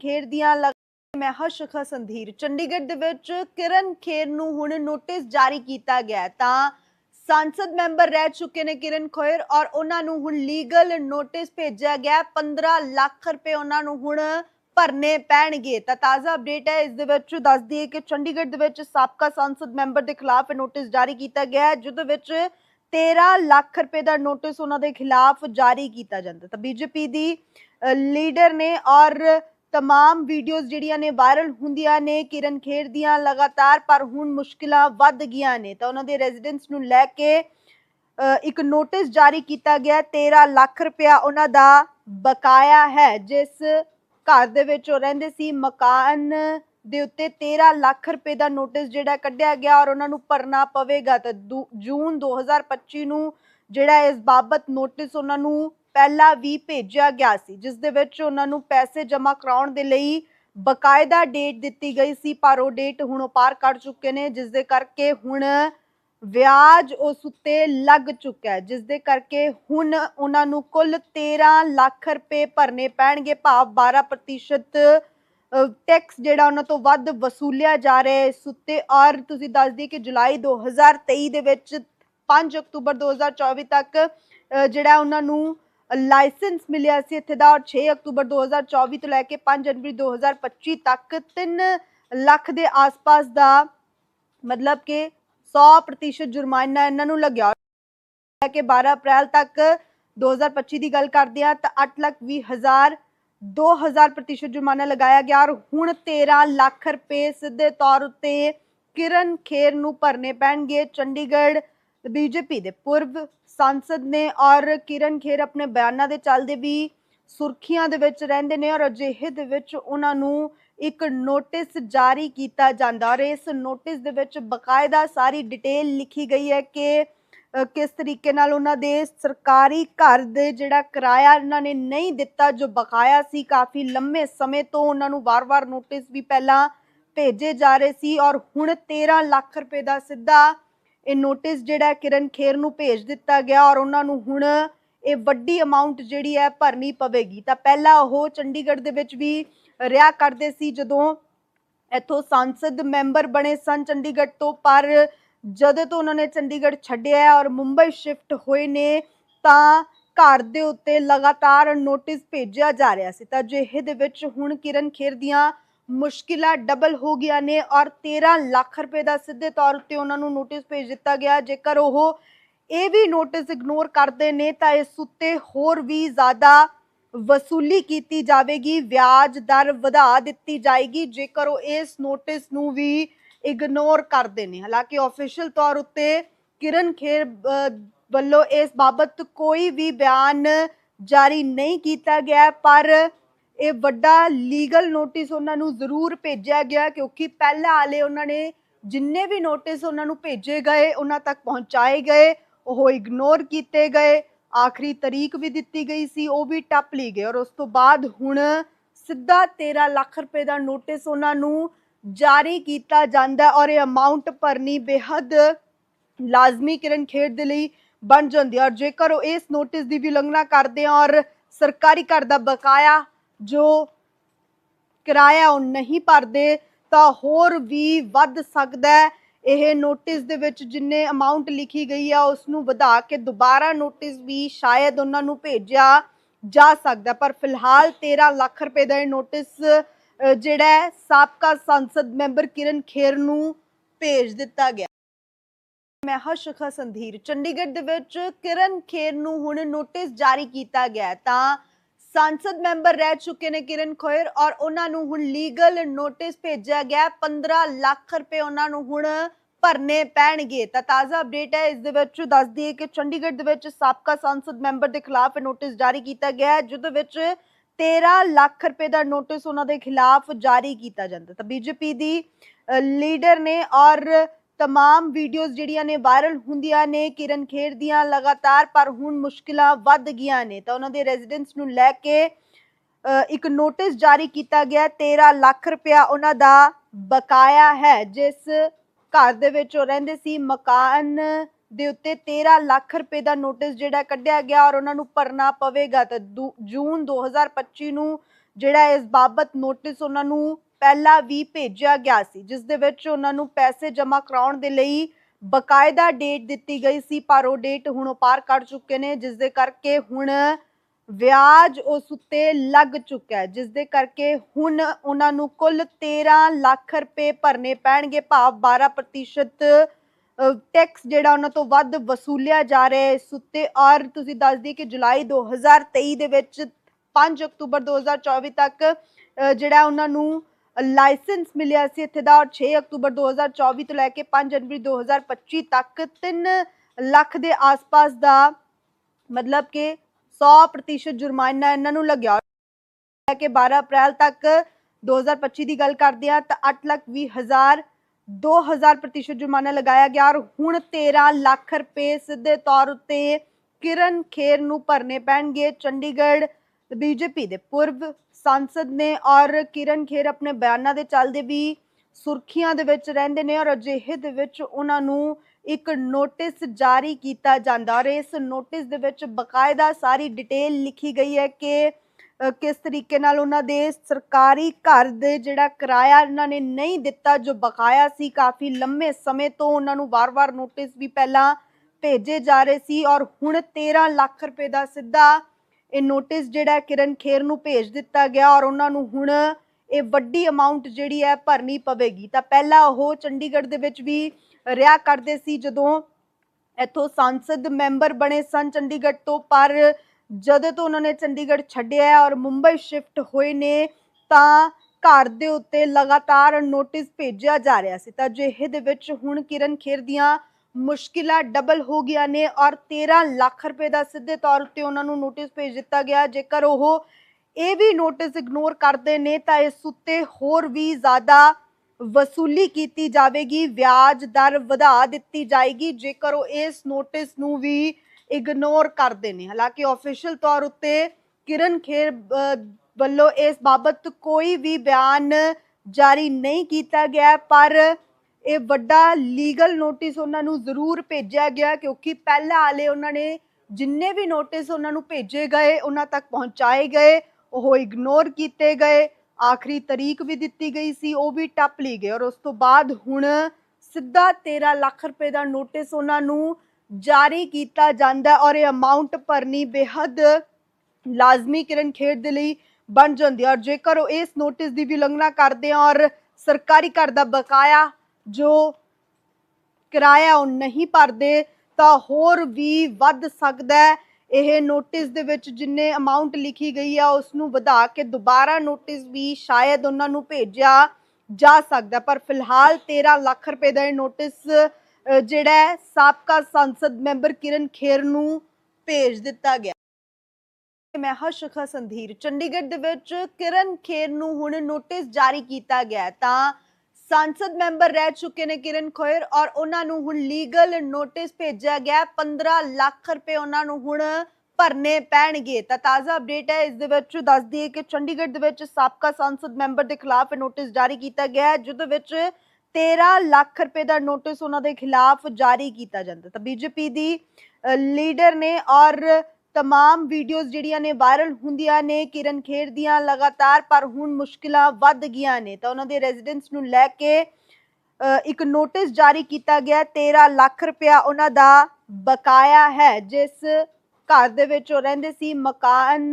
ਖੇਰ ਦੀਆਂ ਲਗ- ਮੈਂ ਹਾਂ ਸ਼ਿਖਾ ਸੰਧੀਰ ਚੰਡੀਗੜ੍ਹ ਦੇ ਵਿੱਚ ਕਿਰਨ ਖੇਰ ਨੂੰ ਹੁਣ ਨੋਟਿਸ ਜਾਰੀ ਕੀਤਾ ਗਿਆ ਤਾਂ ਸੰਸਦ ਮੈਂਬਰ ਰਹਿ ਚੁੱਕੇ ਨੇ ਕਿਰਨ ਖੇਰ ਔਰ ਉਹਨਾਂ ਨੂੰ ਹੁਣ ਲੀਗਲ ਨੋਟਿਸ ਭੇਜਿਆ ਗਿਆ 15 ਲੱਖ ਰੁਪਏ ਉਹਨਾਂ ਨੂੰ ਹੁਣ ਭਰਨੇ ਪੈਣਗੇ। ਤਾਂ ਤਾਜ਼ਾ ਅਪਡੇਟ ਹੈ। ਇਸ ਦੇ ਵਿੱਚ ਦੱਸ ਦਈਏ ਕਿ ਚੰਡੀਗੜ੍ਹ ਦੇ ਵਿੱਚ ਸਾਬਕਾ ਸੰਸਦ ਮੈਂਬਰ ਦੇ ਖਿਲਾਫ ਨੋਟਿਸ ਜਾਰੀ ਕੀਤਾ ਗਿਆ ਜਿਹਦੇ ਵਿੱਚ 13 ਲੱਖ ਰੁਪਏ ਦਾ ਨੋਟਿਸ ਉਹਨਾਂ ਦੇ ਖਿਲਾਫ ਜਾਰੀ ਕੀਤਾ ਜਾਂਦਾ ਤਾਂ ਬੀਜੇਪੀ ਦੀ ਲੀਡਰ ਨੇ ਔਰ ਤਮਾਮ ਵੀਡੀਓਜ਼ ਜਿਹੜੀਆਂ ਨੇ ਵਾਇਰਲ ਹੁੰਦੀਆਂ ਨੇ ਕਿਰਨ ਖੇਰ ਦੀਆਂ ਲਗਾਤਾਰ ਪਰ ਹੁਣ ਮੁਸ਼ਕਿਲਾਂ ਵੱਧ ਗਈਆਂ ਨੇ ਤਾਂ ਉਹਨਾਂ ਦੇ ਰੈਜ਼ੀਡੈਂਟਸ ਨੂੰ ਲੈ ਕੇ ਇੱਕ ਨੋਟਿਸ ਜਾਰੀ ਕੀਤਾ ਗਿਆ 13 ਲੱਖ ਰੁਪਇਆ ਉਹਨਾਂ ਦਾ ਬਕਾਇਆ ਹੈ ਜਿਸ ਘਰ ਦੇ ਵਿੱਚ ਉਹ ਰਹਿੰਦੇ ਸੀ ਮਕਾਨ ਦੇ ਉੱਤੇ 13 ਲੱਖ ਰੁਪਏ ਦਾ ਨੋਟਿਸ ਜਿਹੜਾ ਕੱਢਿਆ ਗਿਆ ਔਰ ਉਹਨਾਂ ਨੂੰ ਭਰਨਾ ਪਵੇਗਾ ਤਾਂ ਦੂ- ਜੂਨ 2025 ਨੂੰ ਜਿਹੜਾ ਇਸ ਬਾਬਤ ਨੋਟਿਸ ਉਹਨਾਂ ਨੂੰ ਪਹਿਲਾਂ ਵੀ ਭੇਜਿਆ ਗਿਆ ਸੀ, ਜਿਸ ਦੇ ਵਿੱਚ ਉਹਨਾਂ ਨੂੰ ਪੈਸੇ ਜਮ੍ਹਾਂ ਕਰਾਉਣ ਦੇ ਲਈ ਬਕਾਇਦਾ ਡੇਟ ਦਿੱਤੀ ਗਈ ਸੀ, ਪਰ ਉਹ ਡੇਟ ਹੁਣ ਉਹ ਪਾਰ ਕਰ ਚੁੱਕੇ ਨੇ, ਜਿਸ ਦੇ ਕਰਕੇ ਹੁਣ ਵਿਆਜ ਉਸ ਉੱਤੇ ਲੱਗ ਚੁੱਕਾ ਹੈ, ਜਿਸ ਦੇ ਕਰਕੇ ਹੁਣ ਉਹਨਾਂ ਨੂੰ ਕੁੱਲ 13 ਲੱਖ ਰੁਪਏ ਭਰਨੇ ਪੈਣਗੇ, ਭਾਵ 12% ਟੈਕਸ ਜਿਹੜਾ ਉਹਨਾਂ ਤੋਂ ਵੱਧ ਵਸੂਲਿਆ ਜਾ ਰਿਹਾ ਹੈ, ਇਸ ਉੱਤੇ ਔਰ ਤੁਸੀਂ ਦੱਸ ਦਈਏ ਕਿ ਜੁਲਾਈ 2023 ਦੇ ਵਿੱਚ 5 ਅਕਤੂਬਰ 2024 ਤੱਕ ਜਿਹੜਾ ਉਹਨਾਂ ਨੂੰ ਲਾਇਸੈਂਸ ਮਿਲਿਆ ਸੀ ਇੱਥੇ ਦਾ ਔਰ 6 ਅਕਤੂਬਰ 2024 ਤੋਂ ਲੈ ਕੇ 5 ਜਨਵਰੀ 2025 ਤੱਕ 3 ਲੱਖ ਦੇ ਆਸ-ਪਾਸ ਦਾ ਮਤਲਬ ਕਿ 100% ਜੁਰਮਾਨਾ ਇਹਨਾਂ ਨੂੰ ਲੱਗਿਆ। ਹੈ ਕਿ 12 ਅਪ੍ਰੈਲ ਤੱਕ 2025 ਦੀ ਗੱਲ ਕਰਦੇ ਆ ਤਾਂ 8 ਲੱਖ 20 ਹਜ਼ਾਰ 2000 ਪ੍ਰਤੀਸ਼ਤ ਜੁਰਮਾਨਾ ਲਗਾਇਆ ਗਿਆ ਔਰ ਹੁਣ 13 ਲੱਖ ਰੁਪਏ ਸਿੱਧੇ ਤੌਰ ਉੱਤੇ ਕਿਰਨ ਖੇਰ ਨੂੰ ਭਰਨੇ ਪੈਣਗੇ ਚੰਡੀਗੜ੍ਹ, ਬੀਜੇਪੀ ਦੇ ਪੂਰਵ ਸੰਸਦ ਨੇ ਔਰ ਕਿਰਨ ਖੇਰ ਆਪਣੇ ਬਿਆਨਾਂ ਦੇ ਚੱਲਦੇ ਵੀ ਸੁਰਖੀਆਂ ਦੇ ਵਿੱਚ ਰਹਿੰਦੇ ਨੇ ਔਰ ਅਜਿਹੇ ਦੇ ਵਿੱਚ ਉਹਨਾਂ ਨੂੰ ਇੱਕ ਨੋਟਿਸ ਜਾਰੀ ਕੀਤਾ ਜਾਂਦਾ ਔਰ ਇਸ ਨੋਟਿਸ ਦੇ ਵਿੱਚ ਬਕਾਇਦਾ ਸਾਰੀ ਡਿਟੇਲ ਲਿਖੀ ਗਈ ਹੈ ਕਿ ਕਿਸ ਤਰੀਕੇ ਨਾਲ ਉਹਨਾਂ ਦੇ ਸਰਕਾਰੀ ਘਰ ਦੇ ਜਿਹੜਾ ਕਿਰਾਇਆ ਇਹਨਾਂ ਨੇ ਨਹੀਂ ਦਿੱਤਾ ਜੋ ਬਕਾਇਆ ਸੀ ਕਾਫੀ ਲੰਮੇ ਸਮੇਂ ਤੋਂ ਉਹਨਾਂ ਨੂੰ ਵਾਰ-ਵਾਰ ਨੋਟਿਸ ਵੀ ਪਹਿਲਾਂ ਭੇਜੇ ਜਾ ਰਹੇ ਸੀ ਔਰ ਹੁਣ 13 ਲੱਖ ਰੁਪਏ ਦਾ ਸਿੱਧਾ ਇਹ ਨੋਟਿਸ ਜਿਹੜਾ ਕਿਰਨ ਖੇਰ ਨੂੰ ਭੇਜ ਦਿੱਤਾ ਗਿਆ ਔਰ ਉਹਨਾਂ ਨੂੰ ਹੁਣ ਇਹ ਵੱਡੀ ਅਮਾਉਂਟ ਜਿਹੜੀ ਹੈ ਭਰਨੀ ਪਵੇਗੀ। ਤਾਂ ਪਹਿਲਾਂ ਉਹ ਚੰਡੀਗੜ੍ਹ ਦੇ ਵਿੱਚ ਵੀ ਰਿਹਾ ਕਰਦੇ ਸੀ ਜਦੋਂ ਇੱਥੋਂ ਸੰਸਦ ਮੈਂਬਰ ਬਣੇ ਸਨ ਚੰਡੀਗੜ੍ਹ ਤੋਂ, ਪਰ ਜਦੋਂ ਤੋਂ ਉਹਨਾਂ ਨੇ ਚੰਡੀਗੜ੍ਹ ਛੱਡਿਆ ਔਰ ਮੁੰਬਈ ਸ਼ਿਫਟ ਹੋਏ ਨੇ, ਤਾਂ ਘਰ ਦੇ ਉੱਤੇ ਲਗਾਤਾਰ ਨੋਟਿਸ ਭੇਜਿਆ ਜਾ ਰਿਹਾ ਸੀ। ਤਾਂ ਜਿਹੇ ਦੇ ਵਿੱਚ ਹੁਣ ਕਿਰਨ ਖੇਰ ਦੀਆਂ ਮੁਸ਼ਕਿਲਾਂ ਡਬਲ ਹੋ ਗਿਆ ਨੇ ਔਰ 13 ਲੱਖ ਰੁਪਏ ਦਾ ਸਿੱਧੇ ਤੌਰ ਉੱਤੇ ਉਹਨਾਂ ਨੂੰ ਨੋਟਿਸ ਭੇਜ ਦਿੱਤਾ ਗਿਆ। ਜੇਕਰ ਉਹ ਇਹ ਵੀ ਨੋਟਿਸ ਇਗਨੋਰ ਕਰਦੇ ਨੇ, ਤਾਂ ਇਸ ਉੱਤੇ ਹੋਰ ਵੀ ਜ਼ਿਆਦਾ ਵਸੂਲੀ ਕੀਤੀ ਜਾਵੇਗੀ, ਵਿਆਜ ਦਰ ਵਧਾ ਦਿੱਤੀ ਜਾਏਗੀ, ਜੇਕਰ ਉਹ ਇਸ ਨੋਟਿਸ ਨੂੰ ਵੀ ਇਗਨੋਰ ਕਰਦੇ ਨੇ। ਹਾਲਾਂਕਿ ਆਫੀਸ਼ੀਅਲ ਤੌਰ ਉੱਤੇ ਕਿਰਨ ਖੇਰ ਵੱਲੋਂ ਇਸ ਬਾਬਤ ਕੋਈ ਵੀ ਬਿਆਨ ਜਾਰੀ ਨਹੀਂ ਕੀਤਾ ਗਿਆ, ਪਰ ਇਹ ਵੱਡਾ ਲੀਗਲ ਨੋਟਿਸ ਉਹਨਾਂ ਨੂੰ ਜ਼ਰੂਰ ਭੇਜਿਆ ਗਿਆ ਕਿਉਂਕਿ ਪਹਿਲਾਂ ਵਾਲੇ ਉਹਨਾਂ ਨੇ ਜਿੰਨੇ ਵੀ ਨੋਟਿਸ ਉਹਨਾਂ ਨੂੰ ਭੇਜੇ ਗਏ, ਉਹਨਾਂ ਤੱਕ ਪਹੁੰਚਾਏ ਗਏ, ਉਹ ਇਗਨੋਰ ਕੀਤੇ ਗਏ, ਆਖਰੀ ਤਰੀਕ ਵੀ ਦਿੱਤੀ ਗਈ ਸੀ, ਉਹ ਵੀ ਟੱਪ ਲਈ ਗਏ ਔਰ ਉਸ ਤੋਂ ਬਾਅਦ ਹੁਣ ਸਿੱਧਾ 13 ਲੱਖ ਰੁਪਏ ਦਾ ਨੋਟਿਸ ਉਹਨਾਂ ਨੂੰ ਜਾਰੀ ਕੀਤਾ ਜਾਂਦਾ ਔਰ ਇਹ ਅਮਾਉਂਟ ਭਰਨੀ ਬੇहद ਲਾਜ਼ਮੀ ਕਿਰਨ ਖੇਡ ਦੇ ਲਈ ਬਣ ਜਾਂਦੀ ਹੈ ਔਰ ਜੇਕਰ ਉਹ ਇਸ ਨੋਟਿਸ ਦੀ ਵੀ ਉਲੰਘਣਾ ਕਰਦੇ ਆ ਔਰ ਸਰਕਾਰੀ ਘਰ ਦਾ ਬਕਾਇਆ ਜੋ ਕਿਰਾਇਆ ਉਹ ਨਹੀਂ ਭਰਦੇ, ਤਾਂ ਹੋਰ ਵੀ ਵੱਧ ਸਕਦਾ ਹੈ। ਇਹ ਨੋਟਿਸ ਦੇ ਵਿੱਚ ਜਿੰਨੇ ਅਮਾਉਂਟ ਲਿਖੀ ਗਈ ਆ ਉਸ ਨੂੰ ਵਧਾ ਕੇ ਦੁਬਾਰਾ ਨੋਟਿਸ ਵੀ ਸ਼ਾਇਦ ਉਹਨਾਂ ਨੂੰ ਭੇਜਿਆ ਜਾ ਸਕਦਾ ਪਰ ਫਿਲਹਾਲ 13 ਲੱਖ ਰੁਪਏ ਦਾ ਇਹ ਨੋਟਿਸ ਜਿਹੜਾ ਸਾਬਕਾ ਸੰਸਦ ਮੈਂਬਰ ਕਿਰਨ ਖੇਰ ਨੂੰ ਭੇਜ ਦਿੱਤਾ ਗਿਆ। ਮੈਂ ਹਾਂ ਸ਼ਿਖਾ ਸੰਧੀਰ। ਚੰਡੀਗੜ੍ਹ ਦੇ ਵਿੱਚ ਕਿਰਨ ਖੇਰ ਨੂੰ ਹੁਣ ਨੋਟਿਸ ਜਾਰੀ ਕੀਤਾ ਗਿਆ ਤਾਂ ਸੰਸਦ ਮੈਂਬਰ ਰਹਿ ਚੁੱਕੇ ਨੇ ਕਿਰਨ ਖੋਇਰ ਔਰ ਉਹਨਾਂ ਨੂੰ ਹੁਣ ਲੀਗਲ ਨੋਟਿਸ ਭੇਜਿਆ ਗਿਆ ਹੈ। 15 ਲੱਖ ਰੁਪਏ ਉਹਨਾਂ ਨੂੰ ਹੁਣ ਭਰਨੇ ਪੈਣਗੇ ਤਾਂ ਤਾਜ਼ਾ ਅਪਡੇਟ ਹੈ ਇਸ ਦੇ ਵਿੱਚ ਦੱਸ ਦਈਏ ਕਿ ਚੰਡੀਗੜ੍ਹ ਦੇ ਵਿੱਚ ਸਾਬਕਾ ਸੰਸਦ ਮੈਂਬਰ ਦੇ ਖਿਲਾਫ ਨੋਟਿਸ ਜਾਰੀ ਕੀਤਾ ਗਿਆ ਹੈ ਜਿਹਦੇ ਵਿੱਚ 13 ਲੱਖ ਰੁਪਏ ਦਾ ਨੋਟਿਸ ਉਹਨਾਂ ਦੇ ਖਿਲਾਫ ਜਾਰੀ ਕੀਤਾ ਜਾਂਦਾ ਤਾਂ ਬੀਜੇਪੀ ਦੀ ਲੀਡਰ ਨੇ ਔਰ ਤਮਾਮ ਵੀਡੀਓਜ਼ ਜਿਹੜੀਆਂ ਨੇ ਵਾਇਰਲ ਹੁੰਦੀਆਂ ਨੇ ਕਿਰਨ ਖੇਰ ਦੀਆਂ ਲਗਾਤਾਰ ਪਰ ਹੁਣ ਮੁਸ਼ਕਿਲਾਂ ਵੱਧ ਗਈਆਂ ਨੇ ਤਾਂ ਉਹਨਾਂ ਦੇ ਰੈਜੀਡੈਂਸ ਨੂੰ ਲੈ ਕੇ ਇੱਕ ਨੋਟਿਸ ਜਾਰੀ ਕੀਤਾ ਗਿਆ 13 ਲੱਖ ਰੁਪਇਆ ਉਹਨਾਂ ਦਾ ਬਕਾਇਆ ਹੈ ਜਿਸ ਘਰ ਦੇ ਵਿੱਚ ਉਹ ਰਹਿੰਦੇ ਸੀ ਮਕਾਨ ਦੇ ਉੱਤੇ 13 ਲੱਖ ਰੁਪਏ ਦਾ ਨੋਟਿਸ ਜਿਹੜਾ ਕੱਢਿਆ ਗਿਆ ਔਰ ਉਹਨਾਂ ਨੂੰ ਭਰਨਾ ਪਵੇਗਾ ਤਾਂ ਦੂ- ਜੂਨ 2025 ਨੂੰ ਜਿਹੜਾ ਇਸ ਬਾਬਤ ਨੋਟਿਸ ਉਹਨਾਂ ਨੂੰ ਪਹਿਲਾਂ ਵੀ ਭੇਜਿਆ ਗਿਆ ਸੀ, ਜਿਸ ਦੇ ਵਿੱਚ ਉਹਨਾਂ ਨੂੰ ਪੈਸੇ ਜਮ੍ਹਾਂ ਕਰਾਉਣ ਦੇ ਲਈ ਬਕਾਇਦਾ ਡੇਟ ਦਿੱਤੀ ਗਈ ਸੀ, ਪਰ ਉਹ ਡੇਟ ਹੁਣ ਉਹ ਪਾਰ ਕਰ ਚੁੱਕੇ ਨੇ, ਜਿਸ ਦੇ ਕਰਕੇ ਹੁਣ ਵਿਆਜ ਉਸ ਉੱਤੇ ਲੱਗ ਚੁੱਕਾ ਹੈ, ਜਿਸ ਦੇ ਕਰਕੇ ਹੁਣ ਉਹਨਾਂ ਨੂੰ ਕੁੱਲ 13 ਲੱਖ ਰੁਪਏ ਭਰਨੇ ਪੈਣਗੇ, ਭਾਵ 12% ਟੈਕਸ ਜਿਹੜਾ ਉਹਨਾਂ ਤੋਂ ਵੱਧ ਵਸੂਲਿਆ ਜਾ ਰਿਹਾ ਹੈ ਇਸ ਉੱਤੇ। ਔਰ ਤੁਸੀਂ ਦੱਸ ਦਈਏ ਕਿ ਜੁਲਾਈ 2023 ਦੇ ਵਿੱਚ 5 ਅਕਤੂਬਰ 2024 ਤੱਕ ਜਿਹੜਾ ਉਹਨਾਂ ਨੂੰ ਲਾਇਸੈਂਸ ਮਿਲਿਆ ਸੀ ਇੱਥੇ ਦਾ ਔਰ 6 ਅਕਤੂਬਰ 2024 ਤੋਂ ਲੈ ਕੇ 5 ਜਨਵਰੀ 2025 ਤੱਕ 3 ਲੱਖ ਦੇ ਆਸ-ਪਾਸ ਦਾ ਮਤਲਬ ਕਿ 100% ਜੁਰਮਾਨਾ ਇਹਨਾਂ ਨੂੰ ਲੱਗਿਆ। ਹੈ ਕਿ 12 ਅਪ੍ਰੈਲ ਤੱਕ 2025 ਦੀ ਗੱਲ ਕਰਦੇ ਆ ਤਾਂ 8 ਲੱਖ 20 ਹਜ਼ਾਰ 2000 ਪ੍ਰਤੀਸ਼ਤ ਜੁਰਮਾਨਾ ਲਗਾਇਆ ਗਿਆ ਔਰ ਹੁਣ 13 ਲੱਖ ਰੁਪਏ ਸਿੱਧੇ ਤੌਰ ਉੱਤੇ ਕਿਰਨ ਖੇਰ ਨੂੰ ਭਰਨੇ ਪੈਣਗੇ ਚੰਡੀਗੜ੍ਹ ਬੀਜੇਪੀ ਦੇ ਪੂਰਵ ਸੰਸਦ ਨੇ ਔਰ ਕਿਰਨ ਖੇਰ ਆਪਣੇ ਬਿਆਨਾਂ ਦੇ ਚੱਲਦੇ ਵੀ ਸੁਰਖੀਆਂ ਦੇ ਵਿੱਚ ਰਹਿੰਦੇ ਨੇ ਔਰ ਅਜਿਹੇ ਦੇ ਵਿੱਚ ਉਹਨਾਂ ਨੂੰ ਇੱਕ ਨੋਟਿਸ ਜਾਰੀ ਕੀਤਾ ਜਾਂਦਾ ਔਰ ਇਸ ਨੋਟਿਸ ਦੇ ਵਿੱਚ ਬਕਾਇਦਾ ਸਾਰੀ ਡਿਟੇਲ ਲਿਖੀ ਗਈ ਹੈ ਕਿ ਕਿਸ ਤਰੀਕੇ ਨਾਲ ਉਹਨਾਂ ਦੇ ਸਰਕਾਰੀ ਘਰ ਦੇ ਜਿਹੜਾ ਕਿਰਾਇਆ ਉਹਨਾਂ ਨੇ ਨਹੀਂ ਦਿੱਤਾ ਜੋ ਬਕਾਇਆ ਸੀ ਕਾਫੀ ਲੰਮੇ ਸਮੇਂ ਤੋਂ ਉਹਨਾਂ ਨੂੰ ਵਾਰ-ਵਾਰ ਨੋਟਿਸ ਵੀ ਪਹਿਲਾਂ ਭੇਜੇ ਜਾ ਰਹੇ ਸੀ ਔਰ ਹੁਣ 13 ਲੱਖ ਰੁਪਏ ਦਾ ਸਿੱਧਾ ਇਹ ਨੋਟਿਸ ਜਿਹੜਾ ਕਿਰਨ ਖੇਰ ਨੂੰ ਭੇਜ ਦਿੱਤਾ ਗਿਆ ਔਰ ਉਹਨਾਂ ਨੂੰ ਹੁਣ ਇਹ ਵੱਡੀ ਅਮਾਉਂਟ ਜਿਹੜੀ ਹੈ ਭਰਨੀ ਪਵੇਗੀ। ਤਾਂ ਪਹਿਲਾਂ ਉਹ ਚੰਡੀਗੜ੍ਹ ਦੇ ਵਿੱਚ ਵੀ ਰਿਹਾ ਕਰਦੇ ਸੀ ਜਦੋਂ ਇੱਥੋਂ ਸੰਸਦ ਮੈਂਬਰ ਬਣੇ ਸਨ ਚੰਡੀਗੜ੍ਹ ਤੋਂ, ਪਰ ਜਦੋਂ ਤੋਂ ਉਹਨਾਂ ਨੇ ਚੰਡੀਗੜ੍ਹ ਛੱਡਿਆ ਔਰ ਮੁੰਬਈ ਸ਼ਿਫਟ ਹੋਏ ਨੇ, ਤਾਂ ਘਰ ਦੇ ਉੱਤੇ ਲਗਾਤਾਰ ਨੋਟਿਸ ਭੇਜਿਆ ਜਾ ਰਿਹਾ ਸੀ। ਤਾਂ ਜਿਹੇ ਦੇ ਵਿੱਚ ਹੁਣ ਕਿਰਨ ਖੇਰ ਦੀਆਂ ਮੁਸ਼ਕਿਲਾਂ ਡਬਲ ਹੋ ਗਿਆ ਨੇ ਔਰ 13 ਲੱਖ ਰੁਪਏ ਦਾ ਸਿੱਧੇ ਤੌਰ ਉੱਤੇ ਉਹਨਾਂ ਨੂੰ ਨੋਟਿਸ ਭੇਜ ਦਿੱਤਾ ਗਿਆ। ਜੇਕਰ ਉਹ ਇਹ ਵੀ ਨੋਟਿਸ ਇਗਨੋਰ ਕਰਦੇ ਨੇ, ਤਾਂ ਇਸ ਉੱਤੇ ਹੋਰ ਵੀ ਜ਼ਿਆਦਾ ਵਸੂਲੀ ਕੀਤੀ ਜਾਵੇਗੀ, ਵਿਆਜ ਦਰ ਵਧਾ ਦਿੱਤੀ ਜਾਏਗੀ, ਜੇਕਰ ਉਹ ਇਸ ਨੋਟਿਸ ਨੂੰ ਵੀ ਇਗਨੋਰ ਕਰਦੇ ਨੇ। ਹਾਲਾਂਕਿ ਆਫੀਸ਼ੀਅਲ ਤੌਰ ਉੱਤੇ ਕਿਰਨ ਖੇਰ ਵੱਲੋਂ ਇਸ ਬਾਬਤ ਕੋਈ ਵੀ ਬਿਆਨ ਜਾਰੀ ਨਹੀਂ ਕੀਤਾ ਗਿਆ, ਪਰ ਇਹ ਵੱਡਾ ਲੀਗਲ ਨੋਟਿਸ ਉਹਨਾਂ ਨੂੰ ਜ਼ਰੂਰ ਭੇਜਿਆ ਗਿਆ ਕਿਉਂਕਿ ਪਹਿਲਾਂ ਵਾਲੇ ਉਹਨਾਂ ਨੇ ਜਿੰਨੇ ਵੀ ਨੋਟਿਸ ਉਹਨਾਂ ਨੂੰ ਭੇਜੇ ਗਏ, ਉਹਨਾਂ ਤੱਕ ਪਹੁੰਚਾਏ ਗਏ, ਉਹ ਇਗਨੋਰ ਕੀਤੇ ਗਏ, ਆਖਰੀ ਤਰੀਕ ਵੀ ਦਿੱਤੀ ਗਈ ਸੀ, ਉਹ ਵੀ ਟੱਪ ਲਈ ਗਏ ਔਰ ਉਸ ਤੋਂ ਬਾਅਦ ਹੁਣ ਸਿੱਧਾ 13 ਲੱਖ ਰੁਪਏ ਦਾ ਨੋਟਿਸ ਉਹਨਾਂ ਨੂੰ ਜਾਰੀ ਕੀਤਾ ਜਾਂਦਾ ਔਰ ਇਹ ਅਮਾਉਂਟ ਭਰਨੀ ਬੇहद ਲਾਜ਼ਮੀ ਕਿਰਨ ਖੇਡ ਦੇ ਲਈ ਬਣ ਜਾਂਦੀ ਹੈ ਔਰ ਜੇਕਰ ਉਹ ਇਸ ਨੋਟਿਸ ਦੀ ਵੀ ਉਲੰਘਣਾ ਕਰਦੇ ਆ ਔਰ ਸਰਕਾਰੀ ਘਰ ਦਾ ਬਕਾਇਆ ਜੋ ਕਿਰਾਇਆ ਉਹ ਨਹੀਂ ਭਰਦੇ, ਤਾਂ ਹੋਰ ਵੀ ਵੱਧ ਸਕਦਾ ਹੈ। ਇਹ ਨੋਟਿਸ ਦੇ ਵਿੱਚ ਜਿੰਨੇ ਅਮਾਉਂਟ ਲਿਖੀ ਗਈ ਆ ਉਸ ਨੂੰ ਵਧਾ ਕੇ ਦੁਬਾਰਾ ਨੋਟਿਸ ਵੀ ਸ਼ਾਇਦ ਉਹਨਾਂ ਨੂੰ ਭੇਜਿਆ ਜਾ ਸਕਦਾ ਪਰ ਫਿਲਹਾਲ 13 ਲੱਖ ਰੁਪਏ ਦਾ ਇਹ ਨੋਟਿਸ ਜਿਹੜਾ ਸਾਬਕਾ ਸੰਸਦ ਮੈਂਬਰ ਕਿਰਨ ਖੇਰ ਨੂੰ ਭੇਜ ਦਿੱਤਾ ਗਿਆ। ਮੈਂ ਹਾਂ ਸ਼ਿਖਾ ਸੰਧੀਰ। ਚੰਡੀਗੜ੍ਹ ਦੇ ਵਿੱਚ ਕਿਰਨ ਖੇਰ ਨੂੰ ਹੁਣ ਨੋਟਿਸ ਜਾਰੀ ਕੀਤਾ ਗਿਆ ਤਾਂ ਸੰਸਦ ਮੈਂਬਰ ਰਹਿ ਚੁੱਕੇ ਨੇ ਕਿਰਨ ਖੋਇਰ ਔਰ ਉਹਨਾਂ ਨੂੰ ਹੁਣ ਲੀਗਲ ਨੋਟਿਸ ਭੇਜਿਆ ਗਿਆ 15 ਲੱਖ ਰੁਪਏ ਉਹਨਾਂ ਨੂੰ ਹੁਣ ਭਰਨੇ ਪੈਣਗੇ ਤਾਂ ਤਾਜ਼ਾ ਅਪਡੇਟ ਹੈ ਇਸ ਦੇ ਵਿੱਚ ਦੱਸ ਦਈਏ ਕਿ ਚੰਡੀਗੜ੍ਹ ਦੇ ਵਿੱਚ ਸਾਬਕਾ ਸੰਸਦ ਮੈਂਬਰ ਦੇ ਖਿਲਾਫ ਨੋਟਿਸ ਜਾਰੀ ਕੀਤਾ ਗਿਆ ਹੈ ਜਿਹਦੇ ਵਿੱਚ 13 ਲੱਖ ਰੁਪਏ ਦਾ ਨੋਟਿਸ ਉਹਨਾਂ ਦੇ ਖਿਲਾਫ ਜਾਰੀ ਕੀਤਾ ਜਾਂਦਾ ਤਾਂ ਬੀਜੇਪੀ ਦੀ ਲੀਡਰ ਨੇ ਔਰ ਤਮਾਮ ਵੀਡੀਓਜ਼ ਜਿਹੜੀਆਂ ਨੇ ਵਾਇਰਲ ਹੁੰਦੀਆਂ ਨੇ ਕਿਰਨ ਖੇਰ ਦੀਆਂ ਲਗਾਤਾਰ ਪਰ ਹੁਣ ਮੁਸ਼ਕਿਲਾਂ ਵੱਧ ਗਈਆਂ ਨੇ ਤਾਂ ਉਹਨਾਂ ਦੇ ਰੈਜ਼ੀਡੈਂਸ ਨੂੰ ਲੈ ਕੇ ਇੱਕ ਨੋਟਿਸ ਜਾਰੀ ਕੀਤਾ ਗਿਆ 13 ਲੱਖ ਰੁਪਇਆ ਉਹਨਾਂ ਦਾ ਬਕਾਇਆ ਹੈ ਜਿਸ ਘਰ ਦੇ ਵਿੱਚ ਉਹ ਰਹਿੰਦੇ ਸੀ ਮਕਾਨ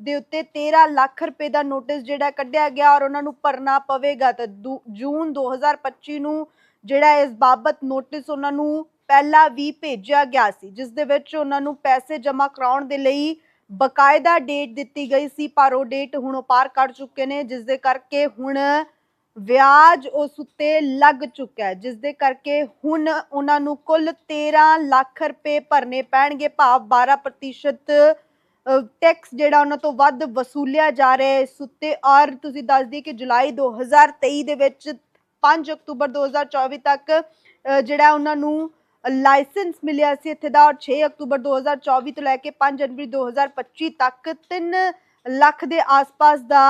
ਦੇ ਉੱਤੇ 13 ਲੱਖ ਰੁਪਏ ਦਾ ਨੋਟਿਸ ਜਿਹੜਾ ਕੱਢਿਆ ਗਿਆ ਔਰ ਉਹਨਾਂ ਨੂੰ ਭਰਨਾ ਪਵੇਗਾ ਤਾਂ ਦੂ- ਜੂਨ 2025 ਨੂੰ ਜਿਹੜਾ ਇਸ ਬਾਬਤ ਨੋਟਿਸ ਉਹਨਾਂ ਨੂੰ ਪਹਿਲਾਂ ਵੀ ਭੇਜਿਆ ਗਿਆ ਸੀ, ਜਿਸ ਦੇ ਵਿੱਚ ਉਹਨਾਂ ਨੂੰ ਪੈਸੇ ਜਮ੍ਹਾਂ ਕਰਾਉਣ ਦੇ ਲਈ ਬਕਾਇਦਾ ਡੇਟ ਦਿੱਤੀ ਗਈ ਸੀ, ਪਰ ਉਹ ਡੇਟ ਹੁਣ ਉਹ ਪਾਰ ਕਰ ਚੁੱਕੇ ਨੇ, ਜਿਸ ਦੇ ਕਰਕੇ ਹੁਣ ਵਿਆਜ ਉਸ ਉੱਤੇ ਲੱਗ ਚੁੱਕਾ ਹੈ, ਜਿਸ ਦੇ ਕਰਕੇ ਹੁਣ ਉਹਨਾਂ ਨੂੰ ਕੁੱਲ 13 ਲੱਖ ਰੁਪਏ ਭਰਨੇ ਪੈਣਗੇ, ਭਾਵ 12% ਟੈਕਸ ਜਿਹੜਾ ਉਹਨਾਂ ਤੋਂ ਵੱਧ ਵਸੂਲਿਆ ਜਾ ਰਿਹਾ ਹੈ, ਇਸ ਉੱਤੇ ਔਰ ਤੁਸੀਂ ਦੱਸ ਦਈਏ ਕਿ ਜੁਲਾਈ 2023 ਦੇ ਵਿੱਚ 5 ਅਕਤੂਬਰ 2024 ਤੱਕ ਜਿਹੜਾ ਉਹਨਾਂ ਨੂੰ ਲਾਇਸੈਂਸ ਮਿਲਿਆ ਸੀ ਇੱਥੇ ਦਾ ਔਰ 6 ਅਕਤੂਬਰ 2024 ਤੋਂ ਲੈ ਕੇ 5 ਜਨਵਰੀ 2025 ਤੱਕ 3 ਲੱਖ ਦੇ ਆਸ-ਪਾਸ ਦਾ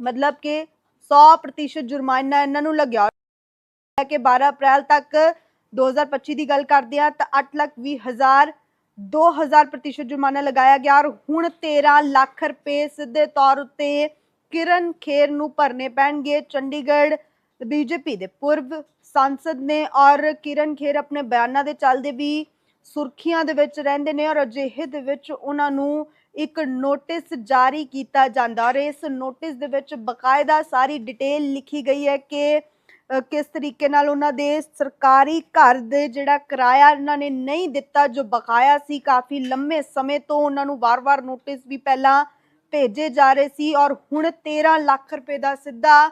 ਮਤਲਬ ਕਿ 100% ਜੁਰਮਾਨਾ ਇਹਨਾਂ ਨੂੰ ਲੱਗਿਆ। ਹੈ ਕਿ 12 ਅਪ੍ਰੈਲ ਤੱਕ 2025 ਦੀ ਗੱਲ ਕਰਦੇ ਆ ਤਾਂ 8 ਲੱਖ 20 ਹਜ਼ਾਰ 2000 ਪ੍ਰਤੀਸ਼ਤ ਜੁਰਮਾਨਾ ਲਗਾਇਆ ਗਿਆ ਔਰ ਹੁਣ 13 ਲੱਖ ਰੁਪਏ ਸਿੱਧੇ ਤੌਰ ਉੱਤੇ ਕਿਰਨ ਖੇਰ ਨੂੰ ਭਰਨੇ ਪੈਣਗੇ ਚੰਡੀਗੜ੍ਹ, ਬੀਜੇਪੀ ਦੇ ਪੂਰਵ ਸੰਸਦ ਨੇ ਔਰ ਕਿਰਨ ਖੇਰ ਆਪਣੇ ਬਿਆਨਾਂ ਦੇ ਚੱਲਦੇ ਵੀ ਸੁਰਖੀਆਂ ਦੇ ਵਿੱਚ ਰਹਿੰਦੇ ਨੇ ਔਰ ਅਜਿਹੇ ਦੇ ਵਿੱਚ ਉਹਨਾਂ ਨੂੰ ਇੱਕ ਨੋਟਿਸ ਜਾਰੀ ਕੀਤਾ ਜਾਂਦਾ ਔਰ ਇਸ ਨੋਟਿਸ ਦੇ ਵਿੱਚ ਬਕਾਇਦਾ ਸਾਰੀ ਡਿਟੇਲ ਲਿਖੀ ਗਈ ਹੈ ਕਿ ਕਿਸ ਤਰੀਕੇ ਨਾਲ ਉਹਨਾਂ ਦੇ ਸਰਕਾਰੀ ਘਰ ਦੇ ਜਿਹੜਾ ਕਿਰਾਇਆ ਇਹਨਾਂ ਨੇ ਨਹੀਂ ਦਿੱਤਾ ਜੋ ਬਕਾਇਆ ਸੀ ਕਾਫੀ ਲੰਮੇ ਸਮੇਂ ਤੋਂ ਉਹਨਾਂ ਨੂੰ ਵਾਰ-ਵਾਰ ਨੋਟਿਸ ਵੀ ਪਹਿਲਾਂ ਭੇਜੇ ਜਾ ਰਹੇ ਸੀ ਔਰ ਹੁਣ 13 ਲੱਖ ਰੁਪਏ ਦਾ ਸਿੱਧਾ